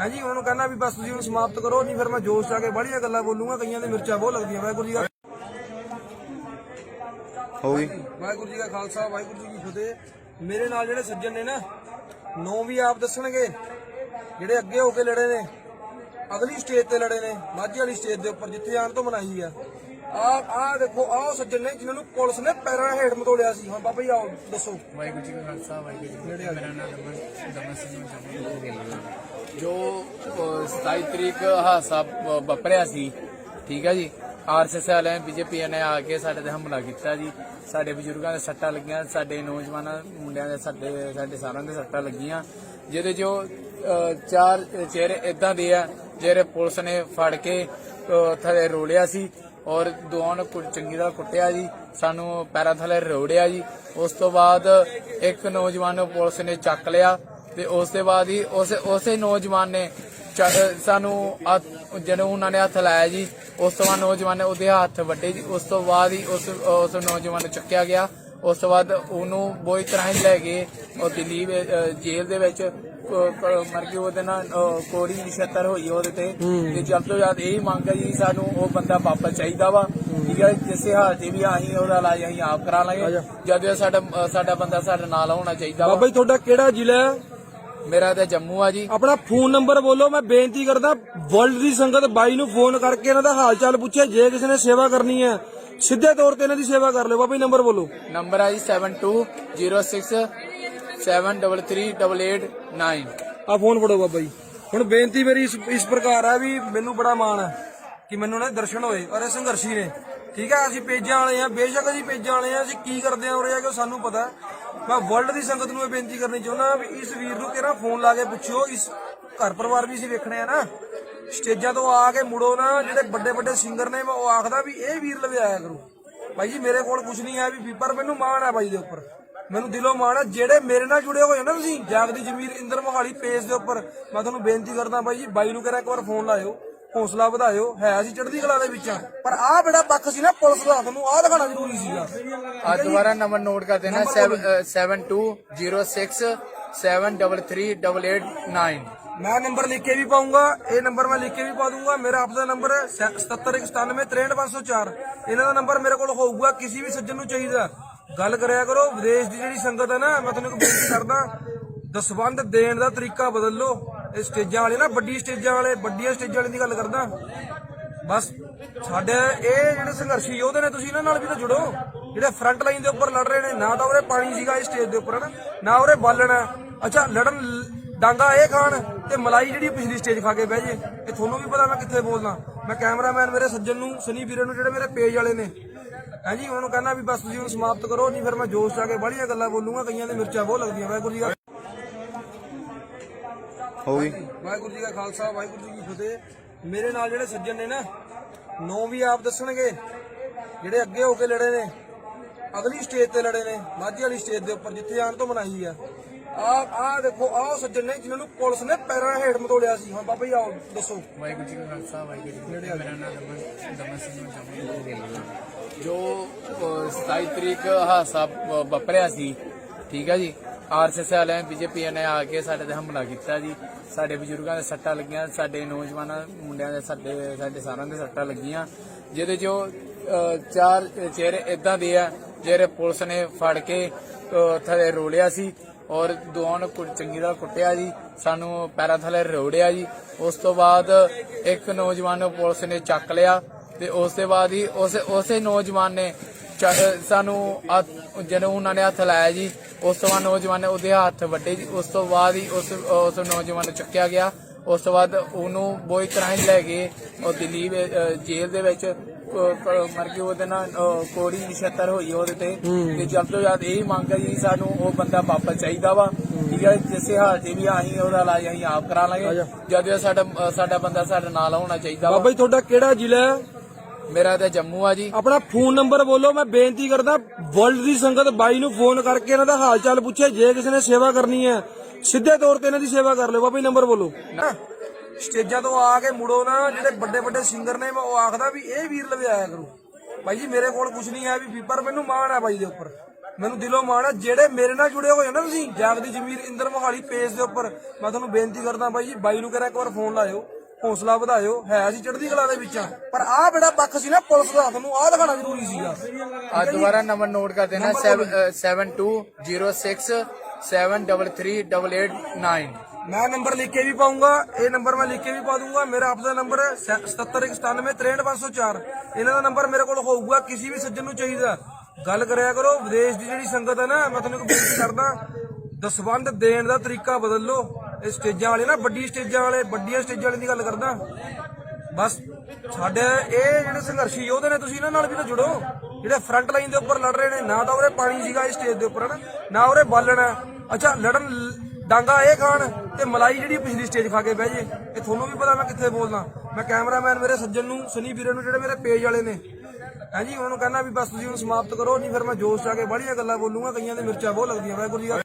ਹੈ ਜੀ ਉਹਨਾਂ ਨੂੰ ਕਹਿੰਦਾ ਵੀ ਬਸ ਤੁਸੀਂ ਹੁਣ ਸਮਾਪਤ ਕਰੋ ਨਹੀਂ ਫਿਰ ਮੈਂ ਜੋਸ਼ ਆ ਕੇ ਬਾਹਲੀਆਂ ਗੱਲਾਂ ਬੋਲੂੰਗਾ ਕਈਆਂ ਦੇ ਮਿਰਚਾਂ ਬਹੁਤ ਲੱਗਦੀਆਂ। ਵਾਹਿਗੁਰੂ ਜੀ ਦਾ ਹੋ ਗਈ। ਵਾਹਿਗੁਰੂ ਜੀ ਕਾ ਖਾਲਸਾ ਵਾਹਿਗੁਰੂ ਜੀ ਕੀ ਫਤਿਹ। ਮੇਰੇ ਨਾਲ ਜਿਹੜੇ ਸੱਜਣ ਨੇ ਨਾ ਨੌ ਵੀ ਆਪ ਦੱਸਣਗੇ। ਜਿਹੜੇ ਅੱਗੇ ਹੋ ਕੇ ਲੜੇ ਨੇ ਅਗਲੀ ਸਟੇਜ ਤੇ ਲੜੇ ਨੇ ਮਾਝੀ ਵਾਲੀ ਸਟੇਜ ਦੇ ਉੱਪਰ ਜਿੱਥੇ ਆਣ ਤੋਂ ਮਨਾਈ ਆ। ਆ ਆ ਦੇਖੋ ਆਹ ਸੱਜਣ ਨੇ ਜਿਨ੍ਹਾਂ ਨੂੰ ਪੁਲਿਸ ਨੇ ਪੈਰਾਂ ਹੇਠ ਮਤੋੜਿਆ ਸੀ। ਹਾਂ ਬਾਬਾ ਜੀ ਆਓ ਦੱਸੋ। ਵਾਹਿਗੁਰੂ ਜੀ ਕਾ ਖਾਲਸਾ ਵਾਹਿਗੁਰੂ ਜੀ ਕੀ ਫਤਿਹ। ਮੇਰਾ ਨਾਮ ਦਮਨ ਦਮਨ ਸਿੰਘ ਜਮੂ ਜੋ ਅ, 27 ਤਰੀਕ ਹਾਸਾ ਵ- ਵਾਪਰਿਆ ਸੀ ਠੀਕ ਹੈ ਜੀ? ਆਰਐਸਐਸ ਵਾਲਿਆਂ ਬੀਜੇਪੀ ਨੇ ਆ ਕੇ ਸਾਡੇ ਤੇ ਹਮਲਾ ਕੀਤਾ ਜੀ। ਸਾਡੇ ਬਜ਼ੁਰਗਾਂ ਦੇ ਸੱਟਾਂ ਲੱਗੀਆਂ ਸਾਡੇ ਨੌਜਵਾਨਾਂ ਮੁੰਡਿਆਂ ਦੇ ਸਾਡੇ ਸਾਡੇ ਸਾਰਿਆਂ ਦੇ ਸੱਟਾਂ ਲੱਗੀਆਂ। ਜਿਹਦੇ ਜੋ ਅ, ਚਾਰ ਚਿਹਰੇ ਇਦਾਂ ਦੇ ਆ ਜਿਹੜੇ ਪੁਲਿਸ ਨੇ ਫੜ ਕੇ ਅ, ਥੱਲੇ ਰੋਲਿਆ ਸੀ। ਔਰ ਦੋਵਾਂ ਨੂੰ ਕੁ- ਚੰਗੀ ਤਰ੍ਹਾਂ ਕੁੱਟਿਆ ਜੀ, ਸਾਨੂੰ ਪੈਰਾਂ ਥੱਲੇ ਰੋੜਿਆ ਜੀ। ਉਸ ਤੋਂ ਬਾਅਦ ਇੱਕ ਨੌਜਵਾਨ ਨੂੰ ਪੁਲਿਸ ਨੇ ਚੱਕ ਲਿਆ ਤੇ ਉਸ ਦੇ ਬਾਅਦ ਹੀ ਉਸ, ਉਸੇ ਨੌਜਵਾਨ ਨੇ ਚ- ਸਾਨੂੰ ਹੱਥ- ਜਦੋਂ ਉਹਨਾਂ ਨੇ ਹੱਥ ਲਾਇਆ ਜੀ, ਉਸ ਤੋਂ ਬਾਅਦ ਨੌਜਵਾਨ ਨੇ ਉਹਦੇ ਹੱਥ ਵੱਡੇ ਜੀ। ਉਸ ਤੋਂ ਬਾਅਦ ਹੀ ਉਸ ਉਸ ਨੌਜਵਾਨ ਨੂੰ ਚੱਕਿਆ ਗਿਆ। ਉਸ ਤੋਂ ਬਾਅਦ ਉਹਨੂੰ ਬੋਈ ਤਰ੍ਹਾਂ ਹੀ ਲੈ ਗਏ ਉਹ ਦਿੱਲੀ ਵਿੱਚ, ਜੇਲ੍ਹ ਦੇ ਵਿੱਚ ਮਰ ਕੇ ਉਹਦੇ ਨਾਲ ਕੋੜੀ ਨਿਸ਼ਤਰ ਹੋਈ ਉਹਦੇ ਤੇ। ਤੇ ਜਲਦ ਤੋਂ ਜਲਦ ਇਹ ਮੰਗ ਹੈ ਜੀ ਸਾਨੂੰ ਉਹ ਬੰਦਾ ਵਾਪਸ ਚਾਹੀਦਾ ਵਾ। ਠੀਕ ਹੈ ਜਿਸੇ ਹਾਲ ਤੇ ਵੀ ਅਸੀਂ ਉਹਦਾ ਇਲਾਜ ਅਸੀਂ ਆਪ ਕਰਾ ਲਾਂਗੇ। ਜਦੋਂ ਸਾਡਾ ਅ, ਸਾਡਾ ਬੰਦਾ ਸਾਡੇ ਨਾਲ ਹੋਣਾ ਚਾਹੀਦਾ ਵਾ। ਬਾਬਾ ਜੀ ਤੁਹਾਡਾ ਕਿਹੜਾ ਜ਼ਿਲ੍ਹਾ ਹੈ? ਮੇਰਾ ਤਾਂ ਜੰਮੂ ਆ ਜੀ। ਆਪਣਾ ਫੋਨ ਨੰਬਰ ਬੋਲੋ ਮੈਂ ਬੇਨਤੀ ਕਰਦਾ ਵਰਲਡ ਦੀ ਸੰਗਤ ਬਾਈ ਨੂੰ ਫੋਨ ਕਰਕੇ ਇਹਨਾਂ ਦਾ ਹਾਲ ਚਾਲ ਪੁੱਛੇ ਜੇ ਕਿਸੇ ਨੇ ਸੇਵਾ ਕਰਨੀ ਹੈ। ਸਿੱਧੇ ਤੌਰ ਤੇ ਇਹਨਾਂ ਦੀ ਸੇਵਾ ਕਰ ਲਿਓ ਬਾਬਾ ਜੀ ਨੰਬਰ ਬੋਲੋ। ਨੰਬਰ ਆ ਜੀ 7206 733889 ਆ ਫੋਨ ਫੜੋ ਬਾਬਾ ਜੀ। ਹੁਣ ਬੇਨਤੀ ਮੇਰੀ ਇਸ ਇਸ ਪ੍ਰਕਾਰ ਹੈ ਵੀ ਮੈਨੂੰ ਬੜਾ ਮਾਣ ਹੈ ਕਿ ਮੈਨੂੰ ਨਾ ਦਰਸ਼ਨ ਹੋਏ ਔਰ ਇਹ ਸੰਘਰਸ਼ੀ ਨੇ। ਠੀਕ ਹੈ ਅਸੀਂ ਪੇਜਾਂ ਵਾਲੇ ਆ ਬੇਸ਼ੱਕ ਅਸੀਂ ਪੇਜਾਂ ਵਾਲੇ ਆ ਅਸੀਂ ਕੀ ਕਰਦੇ ਆ ਉਰੇ ਆ ਕਿ ਸਾਨੂੰ ਪਤਾ। ਮੈਂ ਵਰਲਡ ਦੀ ਸੰਗਤ ਨੂੰ ਇਹ ਬੇਨਤੀ ਕਰਨੀ ਚਾਹੁੰਦਾ ਵੀ ਇਸ ਵੀਰ ਨੂੰ ਕਿਹੜਾ ਫੋਨ ਲਾ ਕੇ ਪੁੱਛਿਓ ਇਸ ਘਰ ਪਰਿਵਾਰ ਵੀ ਅਸੀਂ ਵੇਖਣੇ ਆ ਨਾ। ਸਟੇਜਾਂ ਤੋਂ ਆ ਕੇ ਮੁੜੋ ਨਾ ਜਿਹੜੇ ਵੱਡੇ ਵੱਡੇ ਸਿੰਗਰ ਨੇ ਮੈਂ ਉਹ ਆਖਦਾ ਵੀ ਇਹ ਵੀਰ ਲਵੇ ਆਇਆ ਕਰੋ। ਭਾਈ ਜੀ ਮੇਰੇ ਕੋਲ ਕੁਝ ਨਹੀਂ ਹੈ ਵੀ ਪਰ ਮੈਨੂੰ ਮਾਣ ਹੈ ਬਾਈ ਦੇ ਉੱਪਰ। ਮੈਨੂੰ ਦਿਲੋਂ ਮਾਣ ਹੈ ਜਿਹੜੇ ਮੇਰੇ ਨਾਲ ਜੁੜੇ ਹੋਏ ਨਾ ਤੁਸੀਂ ਜਾਗਦੀ ਜ਼ਮੀਰ ਇੰਦਰ ਮੋਹਾਲੀ ਪੇਜ ਦੇ ਉੱਪਰ ਮੈਂ ਤੁਹਾਨੂੰ ਬੇਨਤੀ ਕਰਦਾ ਬਾਈ ਜੀ ਬਾਈ ਨੂੰ ਕਰਾਂ ਇੱਕ ਵਾਰ ਫੋਨ ਲਾਇਓ ਹੌਸਲਾ ਵਧਾਇਓ ਹੈ ਅਸੀਂ ਚੜ੍ਹਦੀ ਕਲਾ ਦੇ ਵਿੱਚ ਆ। ਪਰ ਆਹ ਬੜਾ ਪੱਖ ਸੀ ਨਾ ਪੁਲਿਸ ਦਾ ਤੁਹਾਨੂੰ ਆਹ ਦਿਖਾਣਾ ਜ਼ਰੂਰੀ ਸੀਗਾ। ਆ ਦੁਬਾਰਾ ਨੰਬਰ ਨੋਟ ਕਰ ਦੇਣਾ 7206733889 ਮੈਂ ਨੰਬਰ ਲਿਖ ਕੇ ਵੀ ਪਾਉਂਗਾ, ਇਹ ਨੰਬਰ ਮੈਂ ਲਿਖ ਕੇ ਵੀ ਪਾ ਦੂੰਗਾ। ਮੇਰਾ ਆਪ ਨੰਬਰ 7791963504 ਇਹਨਾਂ ਦਾ ਨੰਬਰ ਮੇਰੇ ਕੋਲ ਹੋਊਗਾ, ਕਿਸੇ ਵੀ ਸੱਜਣ ਨੂੰ ਚਾਹੀਦਾ। ਗੱਲ ਕਰਿਆ ਕਰੋ, ਵਿਦੇਸ਼ ਦੀ ਜਿਹੜੀ ਸੰਗਤ ਹੈ ਨਾ, ਮੈਂ ਤੁਹਾਨੂੰ ਇੱਕ ਬੇਨਤੀ ਕਰਦਾ ਦਸਵੰਦ ਦੇਣ ਦਾ ਤਰੀਕਾ ਬਦਲ। ਲਓ ਇਹ ਸਟੇਜਾਂ ਵਾਲੇ ਨਾ, ਵੱਡੀ ਸਟੇਜਾਂ ਵਾਲੇ, ਵੱਡੀਆਂ ਸਟੇਜਾਂ ਵਾਲੇ ਦੀ ਗੱਲ ਕਰਦਾ। ਬਸ, ਸਾਡੇ ਇਹ ਜਿਹੜੇ ਸੰਘਰਸ਼ੀ ਯੋਧੇ ਨੇ, ਤੁਸੀਂ ਇਹਨਾਂ ਨਾਲ ਵੀ ਤਾਂ ਜੁੜੋ। ਜਿਹੜੇ ਫਰੰਟ ਲਾਈਨ ਦੇ ਉੱਪਰ ਲੜ ਰਹੇ ਨੇ, ਨਾ ਤਾਂ ਉਹਰੇ ਪਾਣੀ ਸੀਗਾ ਇਸ ਸਟੇਜ ਦੇ ਉੱਪਰ ਨਾ ਨਾ ਉਹਰੇ ਬਾਲਣ। ਅੱਛਾ, ਲੜਨ ਡਾਂਗਾ ਇਹ ਖਾਣ ਤੇ ਮਲਾਈ ਜਿਹੜੀ ਪਿਛਲੀ ਸਟੇਜ ਖਾ ਕੇ ਬਹਿ ਜੇ। ਇਹ ਤੁਹਾਨੂੰ ਵੀ ਪਤਾ ਮੈਂ ਕਿੱਥੇ ਬੋਲਦਾ। ਮੈਂ ਕੈਮਰਾਮੈਨ ਮੇਰੇ ਸੱਜਣ ਨੂੰ ਸਨੀ ਵੀਰੇ ਨੂੰ ਜਿਹੜੇ ਮੇਰੇ ਪੇਜ ਵਾਲੇ ਨੇ। ਹਾਂਜੀ ਉਹਨੂੰ ਕਹਿੰਦਾ ਵੀ ਬਸ ਤੁਸੀਂ ਹੁਣ ਸਮਾਪਤ ਕਰੋ ਨਹੀਂ ਫਿਰ ਮੈਂ ਜੋਸ਼ ਆ ਕੇ ਬੜੀਆਂ ਗੱਲਾਂ ਬੋਲੂੰਗਾ ਕਈਆਂ ਦੇ ਮਿਰਚਾਂ ਬਹੁਤ ਲੱਗਦੀਆਂ। ਵਾਹਿਗੁਰੂ ਜੀ ਕਾ ਹੋ ਗਈ। ਵਾਹਿਗੁਰੂ ਜੀ ਕਾ ਖਾਲਸਾ ਵਾਹਿਗੁਰੂ ਜੀ ਕੀ ਫਤਿਹ। ਮੇਰੇ ਨਾਲ ਜਿਹੜੇ ਸੱਜਣ ਨੇ ਨਾ ਨੌ ਵੀ ਆਪ ਦੱਸਣਗੇ। ਜਿਹੜੇ ਅੱਗੇ ਹੋ ਕੇ ਲੜੇ ਨੇ ਅਗਲੀ ਸਟੇਜ ਤੇ ਲੜੇ ਨੇ ਮਾਝੀ ਵਾਲੀ ਸਟੇਜ ਦੇ ਉੱਪਰ ਜਿੱਥੇ ਆਣ ਤੋਂ ਮਨਾਈ ਆ। ਆ ਆ ਦੇਖੋ ਆਹ ਸੱਜਣ ਨੇ ਜਿਨ੍ਹਾਂ ਨੂੰ ਪੁਲਿਸ ਨੇ ਪੈਰਾਂ ਹੇਠ ਮਤੋੜਿਆ ਸੀ। ਹੁਣ ਬਾਬਾ ਜੀ ਆਓ ਦੱਸੋ। ਵਾਹਿਗੁਰੂ ਜੀ ਕਾ ਖਾਲਸਾ ਵਾਹਿਗੁਰੂ ਜੀ ਕੀ ਫਤਿਹ। ਮੇਰਾ ਨਾਮ ਦਮਨ ਦਮਨ ਸਿੰਘ ਜਮਨ ਜੋ ਅ, 27 ਤਰੀਕ ਹਾਸਾ ਵਾਪਰਿਆ ਸੀ ਠੀਕ ਹੈ ਜੀ? ਆਰਐਸਐਸ ਵਾਲਿਆਂ ਬੀਜੇਪੀ ਨੇ ਆ ਕੇ ਸਾਡੇ ਤੇ ਹਮਲਾ ਕੀਤਾ ਜੀ। ਸਾਡੇ ਬਜ਼ੁਰਗਾਂ ਦੇ ਸੱਟਾਂ ਲੱਗੀਆਂ ਸਾਡੇ ਨੌਜਵਾਨਾਂ ਮੁੰਡਿਆਂ ਦੇ ਸਾਡੇ ਸਾਡੇ ਸਾਰਿਆਂ ਦੇ ਸੱਟਾਂ ਲੱਗੀਆਂ। ਜਿਹਦੇ ਜੋ ਚਾਰ ਚਿਹਰੇ ਇਦਾਂ ਦੇ ਆ ਜਿਹੜੇ ਪੁਲਿਸ ਨੇ ਫੜ ਕੇ ਅ, ਥੱਲੇ ਰੋਲਿਆ ਸੀ। ਔਰ ਦੋਵਾਂ ਨੂੰ ਕੁ- ਚੰਗੀ ਤਰ੍ਹਾਂ ਕੁੱਟਿਆ ਜੀ, ਸਾਨੂੰ ਪੈਰਾਂ ਥੱਲੇ ਰੋੜਿਆ ਜੀ। ਉਸ ਤੋਂ ਬਾਅਦ ਇੱਕ ਨੌਜਵਾਨ ਨੂੰ ਪੁਲਿਸ ਨੇ ਚੱਕ ਲਿਆ ਤੇ ਉਸ ਤੋਂ ਬਾਅਦ ਹੀ ਉਸ ਉਸੇ ਨੌਜਵਾਨ ਨੇ ਚ- ਸਾਨੂੰ ਹੱਥ- ਜਦੋਂ ਉਹਨਾਂ ਨੇ ਹੱਥ ਲਾਇਆ ਜੀ, ਉਸ ਤੋਂ ਬਾਅਦ ਨੌਜਵਾਨ ਨੇ ਉਹਦੇ ਹੱਥ ਵੱਡੇ ਜੀ। ਉਸ ਤੋਂ ਬਾਅਦ ਹੀ ਉਸ ਉਸ ਨੌਜਵਾਨ ਨੂੰ ਚੱਕਿਆ ਗਿਆ। ਉਸ ਤੋਂ ਬਾਅਦ ਉਹਨੂੰ ਬੋਈ ਹੀ ਲੈ ਗਏ ਉਹ ਦਿੱਲੀ ਜੇਲ੍ਹ ਦੇ ਵਿੱਚ ਮਰ ਕੇ ਉਹਦੇ ਨਾਲ ਕੋੜੀ ਨਿਸ਼ਤਰ ਹੋਈ ਉਹਦੇ ਤੇ। ਤੇ ਜਲਦ ਤੋਂ ਜਲਦ ਇਹ ਮੰਗ ਹੈ ਜੀ ਸਾਨੂੰ ਉਹ ਬੰਦਾ ਵਾਪਸ ਚਾਹੀਦਾ ਵਾ। ਠੀਕ ਹੈ ਜਿਸੇ ਹਾਲ ਤੇ ਵੀ ਅਸੀਂ ਉਹਦਾ ਇਲਾਜ ਅਸੀਂ ਆਪ ਕਰਾ ਲਾਂਗੇ। ਜਦ ਸਾਡਾ ਸਾਡਾ ਬੰਦਾ ਸਾਡੇ ਨਾਲ ਹੋਣਾ ਚਾਹੀਦਾ ਵਾ। ਬਾਬਾ ਜੀ ਤੁਹਾਡਾ ਕਿਹੜਾ ਜ਼ਿਲ੍ਹਾ ਹੈ? ਮੇਰਾ ਤਾਂ ਜੰਮੂ ਆ ਜੀ। ਆਪਣਾ ਫੋਨ ਨੰਬਰ ਬੋਲੋ ਮੈਂ ਬੇਨਤੀ ਕਰਦਾ ਵਰਲਡ ਦੀ ਸੰਗਤ ਬਾਈ ਨੂੰ ਫੋਨ ਕਰਕੇ ਇਹਨਾਂ ਦਾ ਹਾਲ ਚਾਲ ਪੁੱਛੇ ਜੇ ਕਿਸੇ ਨੇ ਸੇਵਾ ਕਰਨੀ ਹੈ। ਸਿੱਧੇ ਤੌਰ ਤੇ ਇਹਨਾਂ ਦੀ ਸੇਵਾ ਕਰ ਲਿਓ ਬਾਬਾ ਜੀ ਨੰਬਰ ਬੋਲੋ। ਸਟੇਜਾਂ ਤੋਂ ਆ ਕੇ ਮੁੜੋ ਨਾ ਜਿਹੜੇ ਵੱਡੇ ਵੱਡੇ ਸਿੰਗਰ ਨੇ ਮੈਂ ਉਹ ਆਖਦਾ ਵੀ ਇਹ ਵੀਰ ਲਵੇ ਆਇਆ ਕਰੋ। ਬਾਈ ਜੀ ਮੇਰੇ ਕੋਲ ਕੁਝ ਨਹੀਂ ਹੈ ਵੀ ਪਰ ਮੈਨੂੰ ਮਾਣ ਹੈ ਬਾਈ ਦੇ ਉੱਪਰ। ਮੈਨੂੰ ਦਿਲੋਂ ਮਾਣ ਹੈ ਜਿਹੜੇ ਮੇਰੇ ਨਾਲ ਜੁੜੇ ਹੋਏ ਨਾ ਤੁਸੀਂ ਜਾਗਦੀ ਜ਼ਮੀਰ ਇੰਦਰ ਮੋਹਾਲੀ ਪੇਜ ਦੇ ਉੱਪਰ ਮੈਂ ਤੁਹਾਨੂੰ ਬੇਨਤੀ ਕਰਦਾ ਬਾਈ ਜੀ ਬਾਈ ਨੂੰ ਕਰਾਂ ਇੱਕ ਵਾਰ ਫੋਨ ਲਾਇਓ ਹੌਸਲਾ ਵਧਾਇਓ ਹੈ ਅਸੀਂ ਚੜ੍ਹਦੀ ਕਲਾ ਦੇ ਵਿੱਚ ਆ। ਪਰ ਆਹ ਬੜਾ ਪੱਖ ਸੀ ਨਾ ਪੁਲਿਸ ਦਾ ਤੁਹਾਨੂੰ ਆਹ ਦਿਖਾਣਾ ਜ਼ਰੂਰੀ ਸੀਗਾ। ਆ ਦੁਬਾਰਾ ਨੰਬਰ ਨੋਟ ਕਰ ਦੇਣਾ 7206733889 ਮੈਂ ਨੰਬਰ ਲਿਖ ਕੇ ਵੀ ਪਾਉਂਗਾ, ਇਹ ਨੰਬਰ ਮੈਂ ਲਿਖ ਕੇ ਵੀ ਪਾ ਦੂੰਗਾ। ਮੇਰਾ ਆਪ ਨੰਬਰ 7791963504 ਇਹਨਾਂ ਦਾ ਨੰਬਰ ਮੇਰੇ ਕੋਲ ਹੋਊਗਾ, ਕਿਸੇ ਵੀ ਸੱਜਣ ਨੂੰ ਚਾਹੀਦਾ। ਗੱਲ ਕਰਿਆ ਕਰੋ, ਵਿਦੇਸ਼ ਦੀ ਜਿਹੜੀ ਸੰਗਤ ਹੈ ਨਾ, ਮੈਂ ਤੁਹਾਨੂੰ ਇੱਕ ਬੇਨਤੀ ਕਰਦਾ ਦਸਵੰਦ ਦੇਣ ਦਾ ਤਰੀਕਾ ਬਦਲ। ਲਓ ਇਹ ਸਟੇਜਾਂ ਵਾਲੇ ਨਾ, ਵੱਡੀ ਸਟੇਜਾਂ ਵਾਲੇ, ਵੱਡੀਆਂ ਸਟੇਜਾਂ ਵਾਲੇ ਦੀ ਗੱਲ ਕਰਦਾ। ਬਸ, ਸਾਡੇ ਇਹ ਜਿਹੜੇ ਸੰਘਰਸ਼ੀ ਯੋਧੇ ਨੇ, ਤੁਸੀਂ ਇਹਨਾਂ ਨਾਲ ਵੀ ਤਾਂ ਜੁੜੋ। ਜਿਹੜੇ ਫਰੰਟ ਲਾਈਨ ਦੇ ਉੱਪਰ ਲੜ ਰਹੇ ਨੇ, ਨਾ ਤਾਂ ਉਹਰੇ ਪਾਣੀ ਸੀਗਾ ਇਸ ਸਟੇਜ ਦੇ ਉੱਪਰ ਨਾ ਨਾ ਉਹਰੇ ਬਾਲਣ ਹੈ। ਅੱਛਾ ਲੜਨ ਡਾਂਗਾ ਇਹ ਖਾਣ ਤੇ ਮਲਾਈ ਜਿਹੜੀ ਪਿਛਲੀ ਸਟੇਜ ਖਾ ਕੇ ਬਹਿ ਜੇ ਇਹ ਤੁਹਾਨੂੰ ਵੀ ਪਤਾ ਮੈਂ ਕਿੱਥੇ ਬੋਲਦਾ। ਮੈਂ ਕੈਮਰਾਮੈਨ ਮੇਰੇ ਸੱਜਣ ਨੂੰ ਸਨੀ ਵੀਰੇ ਨੂੰ ਜਿਹੜੇ ਮੇਰੇ ਪੇਜ ਵਾਲੇ ਨੇ। ਹਾਂਜੀ ਉਹਨੂੰ ਕਹਿੰਦਾ ਵੀ ਬਸ ਤੁਸੀਂ ਹੁਣ ਸਮਾਪਤ ਕਰੋ ਨਹੀਂ ਫਿਰ ਮੈਂ ਜੋਸ਼ ਚ ਆ ਕੇ ਬੜੀਆਂ ਗੱਲਾਂ ਬੋਲੂੰਗਾ ਕਈਆਂ ਦੇ ਮਿਰਚਾਂ ਬਹੁਤ ਲੱਗਦੀਆਂ ਵਾਹਿਗੁਰੂ ਜੀ ਕਾ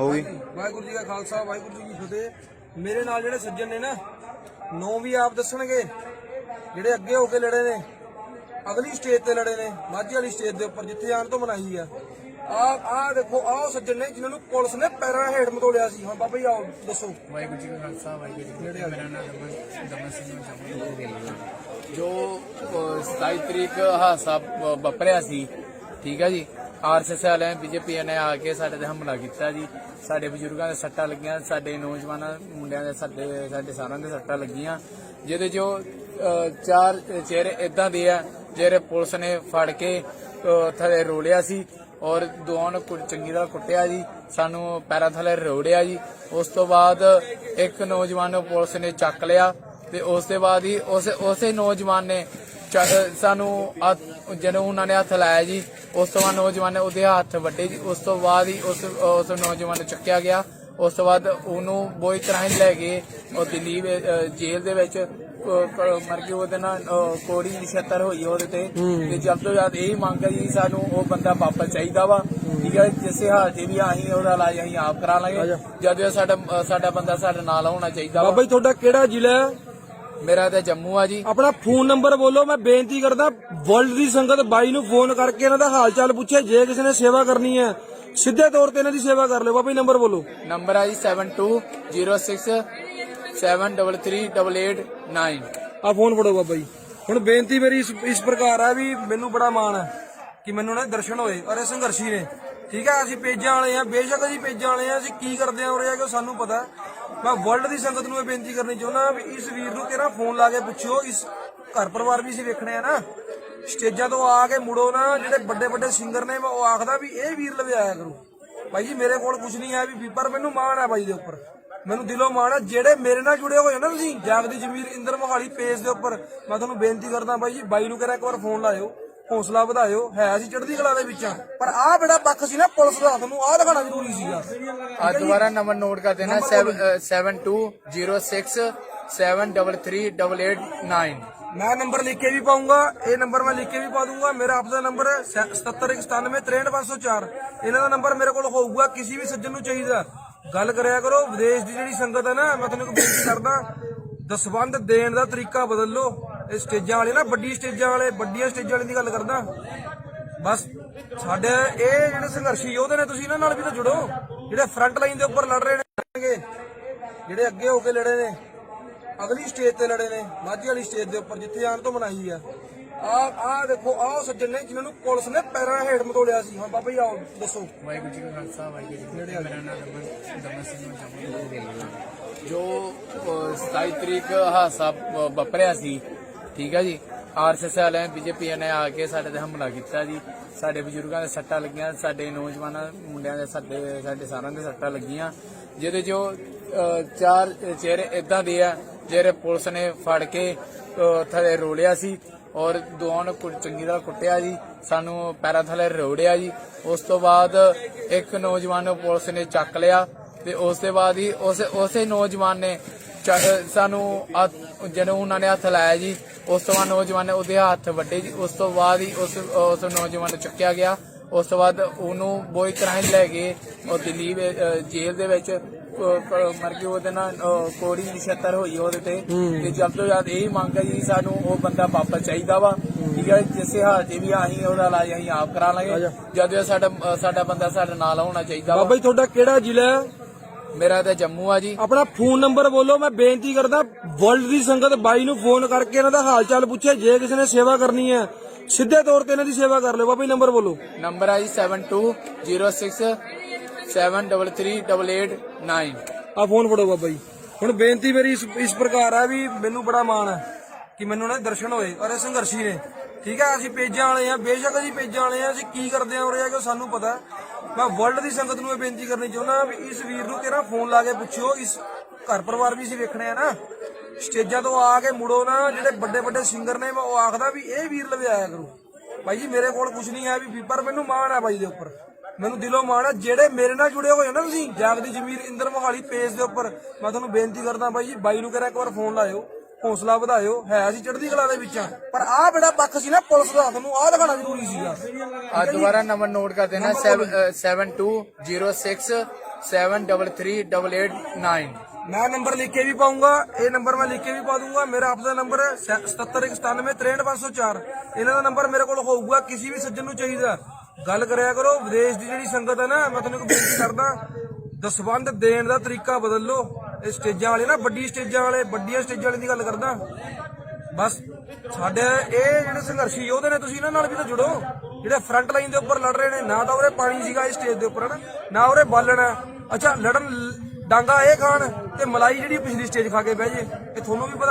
ਹੋ ਗਈ। ਵਾਹਿਗੁਰੂ ਜੀ ਕਾ ਖਾਲਸਾ ਵਾਹਿਗੁਰੂ ਜੀ ਕੀ ਫਤਿਹ। ਮੇਰੇ ਨਾਲ ਜਿਹੜੇ ਸੱਜਣ ਨੇ ਨਾ ਨੌ ਵੀ ਆਪ ਦੱਸਣਗੇ ਜਿਹੜੇ ਅੱਗੇ ਹੋ ਕੇ ਲੜੇ ਨੇ। ਅਗਲੀ ਸਟੇਜ ਤੇ ਲੜੇ ਨੇ ਮਾਝੀ ਵਾਲੀ ਸਟੇਜ ਦੇ ਉੱਪਰ ਜਿੱਥੇ ਆਣ ਤੋਂ ਮਨਾਈ ਆ। ਆ ਆ ਦੇਖੋ ਆਹ ਸੱਜਣ ਨੇ ਜਿਨ੍ਹਾਂ ਨੂੰ ਪੁਲਿਸ ਨੇ ਪੈਰਾਂ ਹੇਠ ਮਤੋੜਿਆ ਸੀ। ਹੁਣ ਬਾਬਾ ਜੀ ਆਓ ਦੱਸੋ। ਵਾਹਿਗੁਰੂ ਜੀ ਕਾ ਖਾਲਸਾ ਵਾਹਿਗੁਰੂ ਜੀ ਕੀ ਫਤਿਹ। ਮੇਰਾ ਨਾਮ ਦਮਨ ਦਮਨ ਸਿੰਘ ਜਮਨ ਜੋ ਅ, 27 ਤਰੀਕ ਹਾਸਾ ਵ- ਵਾਪਰਿਆ ਸੀ ਠੀਕ ਹੈ ਜੀ? ਆਰਐਸਐਸ ਵਾਲਿਆਂ ਬੀਜੇਪੀ ਨੇ ਆ ਕੇ ਸਾਡੇ ਤੇ ਹਮਲਾ ਕੀਤਾ ਜੀ। ਸਾਡੇ ਬਜ਼ੁਰਗਾਂ ਦੇ ਸੱਟਾਂ ਲੱਗੀਆਂ ਸਾਡੇ ਨੌਜਵਾਨਾਂ ਮੁੰਡਿਆਂ ਦੇ ਸਾਡੇ ਸਾਡੇ ਸਾਰਿਆਂ ਦੇ ਸੱਟਾਂ ਲੱਗੀਆਂ। ਜਿਹਦੇ ਜੋ ਅ, ਚਾਰ ਚਿਹਰੇ ਇਦਾਂ ਦੇ ਆ ਜਿਹੜੇ ਪੁਲਿਸ ਨੇ ਫੜ ਕੇ ਅ, ਥੱਲੇ ਰੋਲਿਆ ਸੀ। ਔਰ ਦੋਵਾਂ ਨੂੰ ਕੁ- ਚੰਗੀ ਤਰ੍ਹਾਂ ਕੁੱਟਿਆ ਜੀ, ਸਾਨੂੰ ਪੈਰਾਂ ਥੱਲੇ ਰੋੜਿਆ ਜੀ। ਉਸ ਤੋਂ ਬਾਅਦ ਇੱਕ ਨੌਜਵਾਨ ਨੂੰ ਪੁਲਿਸ ਨੇ ਚੱਕ ਲਿਆ ਤੇ ਉਸ ਦੇ ਬਾਅਦ ਹੀ ਉਸ, ਉਸੇ ਨੌਜਵਾਨ ਨੇ ਚ- ਸਾਨੂੰ ਹੱਥ- ਜਦੋਂ ਉਹਨਾਂ ਨੇ ਹੱਥ ਲਾਇਆ ਜੀ, ਉਸ ਤੋਂ ਬਾਅਦ ਨੌਜਵਾਨ ਨੇ ਉਹਦੇ ਹੱਥ ਵੱਡੇ ਜੀ। ਉਸ ਤੋਂ ਬਾਅਦ ਹੀ ਉਸ ਉਸ ਨੌਜਵਾਨ ਨੂੰ ਚੱਕਿਆ ਗਿਆ। ਉਸ ਤੋਂ ਬਾਅਦ ਉਹਨੂੰ ਬੋਈ ਤਰ੍ਹਾਂ ਹੀ ਲੈ ਗਏ ਉਹ ਦਿੱਲੀ ਵਿੱਚ, ਅਹ, ਜੇਲ੍ਹ ਦੇ ਵਿੱਚ ਅਹ, ਕ- ਮਰ ਕੇ ਉਹਦੇ ਨਾਲ ਅਹ, ਕੋੜੀ ਨਿਸ਼ਤਰ ਹੋਈ ਉਹਦੇ ਤੇ। ਤੇ ਜਦ ਤੋਂ ਜਦ ਇਹ ਮੰਗ ਹੈ ਜੀ ਸਾਨੂੰ ਉਹ ਬੰਦਾ ਵਾਪਸ ਚਾਹੀਦਾ ਵਾ। ਠੀਕ ਹੈ ਜਿਸੇ ਹਾਲ ਤੇ ਵੀ ਅਸੀਂ ਉਹਦਾ ਇਲਾਜ ਅਸੀਂ ਆਪ ਕਰਾ ਲਾਂਗੇ। ਜਦ ਇਹ ਸਾਡਾ ਅਹ, ਸਾਡਾ ਬੰਦਾ ਸਾਡੇ ਨਾਲ ਹੋਣਾ ਚਾਹੀਦਾ ਵਾ। ਬਾਬਾ ਜੀ ਤੁਹਾਡਾ ਕਿਹੜਾ ਜ਼ਿਲ੍ਹਾ ਹੈ? ਮੇਰਾ ਤੇ ਜੰਮੂ ਆ ਜੀ। ਆਪਣਾ ਫੋਨ ਨੰਬਰ ਬੋਲੋ ਮੈਂ ਬੇਨਤੀ ਕਰਦਾ ਵਰਲਡ ਦੀ ਸੰਗਤ ਬਾਈ ਨੂੰ ਫੋਨ ਕਰਕੇ ਇਹਨਾਂ ਦਾ ਹਾਲ ਚਾਲ ਪੁੱਛੇ ਜੇ ਕਿਸੇ ਨੇ ਸੇਵਾ ਕਰਨੀ ਹੈ। ਸਿੱਧੇ ਤੌਰ ਤੇ ਇਹਨਾਂ ਦੀ ਸੇਵਾ ਕਰ ਲਿਓ ਬਾਬਾ ਜੀ ਨੰਬਰ ਬੋਲੋ। ਨੰਬਰ ਆ ਜੀ 7206 733889 ਆ ਫੋਨ ਫੜੋ ਬਾਬਾ ਜੀ। ਹੁਣ ਬੇਨਤੀ ਮੇਰੀ ਇਸ ਇਸ ਪ੍ਰਕਾਰ ਹੈ ਵੀ ਮੈਨੂੰ ਬੜਾ ਮਾਣ ਹੈ ਕਿ ਮੈਨੂੰ ਨਾ ਦਰਸ਼ਨ ਹੋਏ ਔਰ ਇਹ ਸੰਘਰਸ਼ੀ ਨੇ। ਠੀਕ ਹੈ ਅਸੀਂ ਪੇਜਾਂ ਵਾਲੇ ਆ ਬੇਸ਼ੱਕ ਅਸੀਂ ਪੇਜਾਂ ਵਾਲੇ ਆ ਅਸੀਂ ਕੀ ਕਰਦੇ ਆ ਉਰੇ ਆ ਕਿ ਸਾਨੂੰ ਪਤਾ। ਮੈਂ ਵਰਲਡ ਦੀ ਸੰਗਤ ਨੂੰ ਇਹ ਬੇਨਤੀ ਕਰਨੀ ਚਾਹੁੰਦਾ ਵੀ ਇਸ ਵੀਰ ਨੂੰ ਕਿਹੜਾ ਫੋਨ ਲਾ ਕੇ ਪੁੱਛਿਓ ਇਸ ਘਰ ਪਰਿਵਾਰ ਵੀ ਅਸੀਂ ਵੇਖਣੇ ਆ ਨਾ। ਸਟੇਜਾਂ ਤੋਂ ਆ ਕੇ ਮੁੜੋ ਨਾ ਜਿਹੜੇ ਵੱਡੇ ਵੱਡੇ ਸਿੰਗਰ ਨੇ ਉਹ ਆਖਦਾ ਵੀ ਇਹ ਵੀਰ ਲਵੇ ਆਇਆ ਕਰੋ। ਭਾਈ ਜੀ ਮੇਰੇ ਕੋਲ ਕੁਝ ਨਹੀਂ ਹੈ ਵੀ ਪਰ ਮੈਨੂੰ ਮਾਣ ਹੈ ਬਾਈ ਦੇ ਉੱਪਰ। ਮੈਨੂੰ ਦਿਲੋਂ ਮਾਣ ਹੈ ਜਿਹੜੇ ਮੇਰੇ ਨਾਲ ਜੁੜੇ ਹੋਏ ਹੋ ਨਾ ਤੁਸੀਂ ਜਾਗਦੀ ਜਮੀਰ ਇੰਦਰ ਮੋਹਾਲੀ ਪੇਜ ਦੇ ਉੱਪਰ ਮੈਂ ਤੁਹਾਨੂੰ ਬੇਨਤੀ ਕਰਦਾ ਬਾਈ ਜੀ ਬਾਈ ਨੂੰ ਕਿਹੜਾ ਇੱਕ ਵਾਰ ਫੋਨ ਲਾਇਓ ਹੌਸਲਾ ਵਧਾਇਓ ਹੈ ਅਸੀਂ ਚੜ੍ਹਦੀ ਕਲਾ ਦੇ ਵਿੱਚ ਆ ਪਰ ਆਹ ਬੜਾ ਪੱਖ ਸੀ ਨਾ ਪੁਲਿਸ ਦਾ ਤੁਹਾਨੂੰ ਆਹ ਦਿਖਾਣਾ ਜ਼ਰੂਰੀ ਸੀਗਾ। ਆ ਦੁਬਾਰਾ ਨੰਬਰ ਨੋਟ ਕਰ ਦੇਣਾ 7206 733889 ਮੈਂ ਨੰਬਰ ਲਿਖ ਕੇ ਵੀ ਪਾਉਂਗਾ, ਇਹ ਨੰਬਰ ਮੈਂ ਲਿਖ ਕੇ ਵੀ ਪਾ ਦੂੰਗਾ। ਮੇਰਾ ਆਪਦਾ ਨੰਬਰ 7791963504 ਇਹਨਾਂ ਦਾ ਨੰਬਰ ਮੇਰੇ ਕੋਲ ਹੋਊਗਾ, ਕਿਸੇ ਵੀ ਸੱਜਣ ਨੂੰ ਚਾਹੀਦਾ। ਗੱਲ ਕਰਿਆ ਕਰੋ, ਵਿਦੇਸ਼ ਦੀ ਜਿਹੜੀ ਸੰਗਤ ਹੈ ਨਾ, ਮੈਂ ਤੁਹਾਨੂੰ ਇੱਕ ਬੇਨਤੀ ਕਰਦਾ ਦਸਵੰਦ ਦੇਣ ਦਾ ਤਰੀਕਾ ਬਦਲ ਲਓ। ਇਹ ਸਟੇਜਾਂ ਵਾਲੇ ਨਾ, ਵੱਡੀ ਸਟੇਜਾਂ ਵਾਲੇ, ਵੱਡੀਆਂ ਸਟੇਜਾਂ ਵਾਲੇ ਦੀ ਗੱਲ ਕਰਦਾ। ਬਸ, ਸਾਡੇ ਇਹ ਜਿਹੜੇ ਸੰਘਰਸ਼ੀ ਯੋਧੇ ਨੇ, ਤੁਸੀਂ ਇਹਨਾਂ ਨਾਲ ਵੀ ਤਾਂ ਜੁੜੋ। ਜਿਹੜੇ ਫਰੰਟ ਲਾਈਨ ਦੇ ਉੱਪਰ ਲੜ ਰਹੇ ਨੇ, ਜਿਹੜੇ ਅੱਗੇ ਹੋ ਕੇ ਲੜੇ ਨੇ। ਅਗਲੀ ਸਟੇਜ ਤੇ ਲੜੇ ਨੇ, ਮਾਝੀ ਵਾਲੀ ਸਟੇਜ ਦੇ ਉੱਪਰ, ਜਿੱਥੇ ਜਾਣ ਤੋਂ ਮਨਾਈ ਆ। ਆ ਆ ਦੇਖੋ, ਆਹ ਸੱਜਣ ਨੇ ਜਿਨ੍ਹਾਂ ਨੂੰ ਪੁਲਿਸ ਨੇ ਪੈਰਾਂ ਹੇਠ ਮਤੋੜਿਆ ਸੀ। ਹਾਂ ਬਾਬਾ ਜੀ ਆਓ, ਦੱਸੋ। ਵਾਹਿਗੁਰੂ ਜੀ ਕਾ ਖਾਲਸਾ, ਵਾਹਿਗੁਰੂ ਜੀ ਕੀ ਫਤਿਹ। ਮੇਰਾ ਨਾਮ ਦਮਨ ਦਮਨ ਸਿੰਘ ਜੰਮੂ ਜੋ 27 ਤਰੀਕ ਹਾਸਾ ਵਾਪਰਿਆ ਸੀ, ਠੀਕ ਹੈ ਜੀ? ਆਰਐਸਐਸ ਵਾਲਿਆਂ ਬੀਜੇਪੀ ਨੇ ਆ ਕੇ ਸਾਡੇ ਤੇ ਹਮਲਾ ਕੀਤਾ ਜੀ। ਸਾਡੇ ਬਜ਼ੁਰਗਾਂ ਦੇ ਸੱਟਾਂ ਲੱਗੀਆਂ, ਸਾਡੇ ਨੌਜਵਾਨਾਂ, ਮੁੰਡਿਆਂ ਦੇ ਸਾਡੇ ਸਾਡੇ ਸਾਰਿਆਂ ਦੇ ਸੱਟਾਂ ਲੱਗੀਆਂ। ਜਿਹਦੇ ਜੋ ਚਾਰ ਚਿਹਰੇ ਇਦਾਂ ਦੇ ਆ ਜਿਹੜੇ ਪੁਲਿਸ ਨੇ ਫੜ ਕੇ ਅਹ, ਥੱਲੇ ਰੋਲਿਆ ਸੀ ਔਰ ਦੋਵਾਂ ਨੂੰ ਚੰਗੀ ਤਰ੍ਹਾਂ ਕੁੱਟਿਆ ਜੀ ਸਾਨੂੰ ਪੈਰਾਂ ਥੱਲੇ ਰੋੜਿਆ ਜੀ। ਉਸ ਤੋਂ ਬਾਅਦ ਇੱਕ ਨੌਜਵਾਨ ਨੂੰ ਪੁਲਿਸ ਨੇ ਚੱਕ ਲਿਆ ਤੇ ਉਸ ਦੇ ਬਾਅਦ ਹੀ ਉਸ ਉਸੇ ਨੌਜਵਾਨ ਨੇ ਚ- ਸਾਨੂੰ ਜਦੋਂ ਉਹਨਾਂ ਨੇ ਹੱਥ ਲਾਇਆ ਜੀ ਉਸ ਤੋਂ ਬਾਅਦ ਨੌਜਵਾਨ ਨੇ ਉਹਦੇ ਹੱਥ ਵੱਡੇ ਜੀ। ਉਸ ਤੋਂ ਬਾਅਦ ਹੀ ਉਸ ਉਸ ਨੌਜਵਾਨ ਨੂੰ ਚੁੱਕਿਆ ਗਿਆ। ਉਸ ਤੋਂ ਬਾਅਦ ਉਹਨੂੰ ਬੋਈ ਤਰ੍ਹਾਂ ਲੈ ਗਏ ਉਹ ਦਿੱਲੀ ਵਿੱਚ, ਜੇਲ੍ਹ ਦੇ ਵਿੱਚ ਮਰ ਕੇ ਉਹਦੇ ਨਾਲ ਕੋੜੀ ਨਿਸ਼ਤਰ ਹੋਈ ਉਹਦੇ ਤੇ। ਤੇ ਜਦ ਤੋਂ ਜਦ ਇਹ ਮੰਗ ਹੈ ਜੀ ਸਾਨੂੰ ਉਹ ਬੰਦਾ ਵਾਪਸ ਚਾਹੀਦਾ ਵਾ। ਠੀਕ ਹੈ ਜਿਸੇ ਹਾਲ ਤੇ ਵੀ ਅਸੀਂ ਉਹਦਾ ਇਲਾਜ ਅਸੀਂ ਆਪ ਕਰਾ ਲਾਂਗੇ। ਜਦ ਸਾਡਾ ਸਾਡਾ ਬੰਦਾ ਸਾਡੇ ਨਾਲ ਹੋਣਾ ਚਾਹੀਦਾ ਵਾ। ਬਾਬਾ ਜੀ ਤੁਹਾਡਾ ਕਿਹੜਾ ਜ਼ਿਲ੍ਹਾ ਹੈ? ਮੇਰਾ ਤੇ ਜੰਮੂ ਆ ਜੀ। ਆਪਣਾ ਫੋਨ ਨੰਬਰ ਬੋਲੋ ਮੈਂ ਬੇਨਤੀ ਕਰਦਾ ਵਰਲਡ ਦੀ ਸੰਗਤ ਬਾਈ ਨੂੰ ਫੋਨ ਕਰਕੇ ਇਹਨਾਂ ਦਾ ਹਾਲ ਚਾਲ ਪੁੱਛੇ ਜੇ ਕਿਸੇ ਨੇ ਸੇਵਾ ਕਰਨੀ ਹੈ ਸਿੱਧੇ ਤੌਰ ਤੇ ਇਹਨਾਂ ਦੀ ਸੇਵਾ ਕਰ ਲਿਓ। ਬਾਬਾ ਜੀ ਨੰਬਰ ਬੋਲੋ। ਨੰਬਰ ਆ ਜੀ 7206 733889 ਆ ਫੋਨ ਫੜੋ ਬਾਬਾ ਜੀ ਹੁਣ ਬੇਨਤੀ ਮੇਰੀ ਇਸ ਇਸ ਪ੍ਰਕਾਰ ਹੈ ਵੀ ਮੈਨੂੰ ਬੜਾ ਮਾਣ ਹੈ ਕਿ ਮੈਨੂੰ ਨਾ ਦਰਸ਼ਨ ਹੋਏ ਔਰ ਇਹ ਸੰਘਰਸ਼ੀ ਨੇ ਠੀਕ ਹੈ ਅਸੀਂ ਪੇਜਾਂ ਵਾਲੇ ਆ ਬੇਸ਼ੱਕ ਅਸੀਂ ਪੇਜਾਂ ਵਾਲੇ ਆ ਅਸੀਂ ਕੀ ਕਰਦੇ ਆ ਉਰੇ ਆ ਕਿ ਸਾਨੂੰ ਪਤਾ ਮੈਂ ਵਰਲਡ ਦੀ ਸੰਗਤ ਨੂੰ ਇਹ ਬੇਨਤੀ ਕਰਨੀ ਚਾਹੁੰਦਾ ਵੀ ਇਸ ਵੀਰ ਨੂੰ ਕਿਹੜਾ ਫੋਨ ਲਾ ਕੇ ਪੁੱਛਿਓ ਇਸ ਘਰ ਪਰਿਵਾਰ ਵੀ ਅਸੀਂ ਵੇਖਣੇ ਆ ਨਾ ਸਟੇਜਾਂ ਤੋਂ ਆ ਕੇ ਮੁੜੋ ਨਾ ਜਿਹੜੇ ਵੱਡੇ ਵੱਡੇ ਸਿੰਗਰ ਨੇ ਉਹ ਆਖਦਾ ਵੀ ਇਹ ਵੀਰ ਲਵੇ ਆਇਆ ਕਰੋ ਭਾਈ ਜੀ ਮੇਰੇ ਕੋਲ ਕੁਝ ਨਹੀਂ ਹੈ ਵੀ ਪਰ ਮੈਨੂੰ ਮਾਣ ਹੈ ਬਾਈ ਦੇ ਉੱਪਰ ਮੈਨੂੰ ਦਿਲੋਂ ਮਾਣ ਹੈ ਜਿਹੜੇ ਮੇਰੇ ਨਾਲ ਜੁੜੇ ਹੋਏ ਹੋ ਨਾ ਤੁਸੀਂ ਜਾਗਦੀ ਜਮੀਰ ਇੰਦਰ ਮੋਹਾਲੀ ਪੇਜ ਦੇ ਉੱਪਰ ਮੈਂ ਤੁਹਾਨੂੰ ਬੇਨਤੀ ਕਰਦਾ ਬਾਈ ਜੀ ਬਾਈ ਨੂੰ ਕਿਹੜਾ ਇੱਕ ਵਾਰ ਫੋਨ ਲਾਇਓ ਹੌਸਲਾ ਵਧਾਇਓ ਹੈ ਅਸੀਂ ਚੜ੍ਹਦੀ ਕਲਾ ਦੇ ਵਿੱਚ ਆ। ਪਰ ਆਹ ਬੜਾ ਪੱਖ ਸੀ ਨਾ ਪੁਲਿਸ ਦਾ ਤੁਹਾਨੂੰ ਆਹ ਦਿਖਾਣਾ ਜ਼ਰੂਰੀ ਸੀਗਾ। ਆ ਦੁਬਾਰਾ ਨੰਬਰ ਨੋਟ ਕਰ ਦੇਣਾ 7206 733889 ਮੈਂ ਨੰਬਰ ਲਿਖ ਕੇ ਵੀ ਪਾਉਂਗਾ ਇਹ ਨੰਬਰ ਮੈਂ ਲਿਖ ਕੇ ਵੀ ਪਾ ਦੂੰਗਾ ਮੇਰਾ ਆਪਦਾ ਨੰਬਰ 7791963504 ਇਹਨਾਂ ਦਾ ਨੰਬਰ ਮੇਰੇ ਕੋਲ ਹੋਊਗਾ ਕਿਸੇ ਵੀ ਸੱਜਣ ਨੂੰ ਚਾਹੀਦਾ। ਗੱਲ ਕਰਿਆ ਕਰੋ, ਵਿਦੇਸ਼ ਦੀ ਜਿਹੜੀ ਸੰਗਤ ਹੈ ਨਾ, ਮੈਂ ਤੁਹਾਨੂੰ ਇੱਕ ਬੇਨਤੀ ਕਰਦਾ ਦਸਵੰਦ ਦੇਣ ਦਾ ਤਰੀਕਾ ਬਦਲ। ਲਓ ਇਹ ਸਟੇਜਾਂ ਵਾਲੇ ਨਾ, ਵੱਡੀ ਸਟੇਜਾਂ ਵਾਲੇ, ਵੱਡੀਆਂ ਸਟੇਜਾਂ ਵਾਲੇ ਦੀ ਗੱਲ ਕਰਦਾ। ਬਸ, ਸਾਡੇ ਇਹ ਜਿਹੜੇ ਸੰਘਰਸ਼ੀ ਯੋਧੇ ਨੇ, ਤੁਸੀਂ ਇਹਨਾਂ ਨਾਲ ਵੀ ਤਾਂ ਜੁੜੋ। ਜਿਹੜੇ ਫਰੰਟ ਲਾਈਨ ਦੇ ਉੱਪਰ ਲੜ ਰਹੇ ਨੇ, ਨਾ ਤਾਂ ਉਰੇ ਪਾਣੀ ਸੀਗਾ ਇਸ ਸਟੇਜ ਦੇ ਉੱਪਰ, ਹਨਾ? ਨਾ ਉਰੇ ਬਾਲਣ। ਅੱਛਾ, ਲੜਨ, ਡਾਂਗਾ ਇਹ ਖਾਣ ਤੇ ਮਲਾਈ ਜਿਹੜੀ ਪਿਛਲੀ ਸਟੇਜ ਖਾ ਕੇ ਬਹਿ ਜੇ, ਇਹ ਤੁਹਾਨੂੰ ਵੀ ਪਤਾ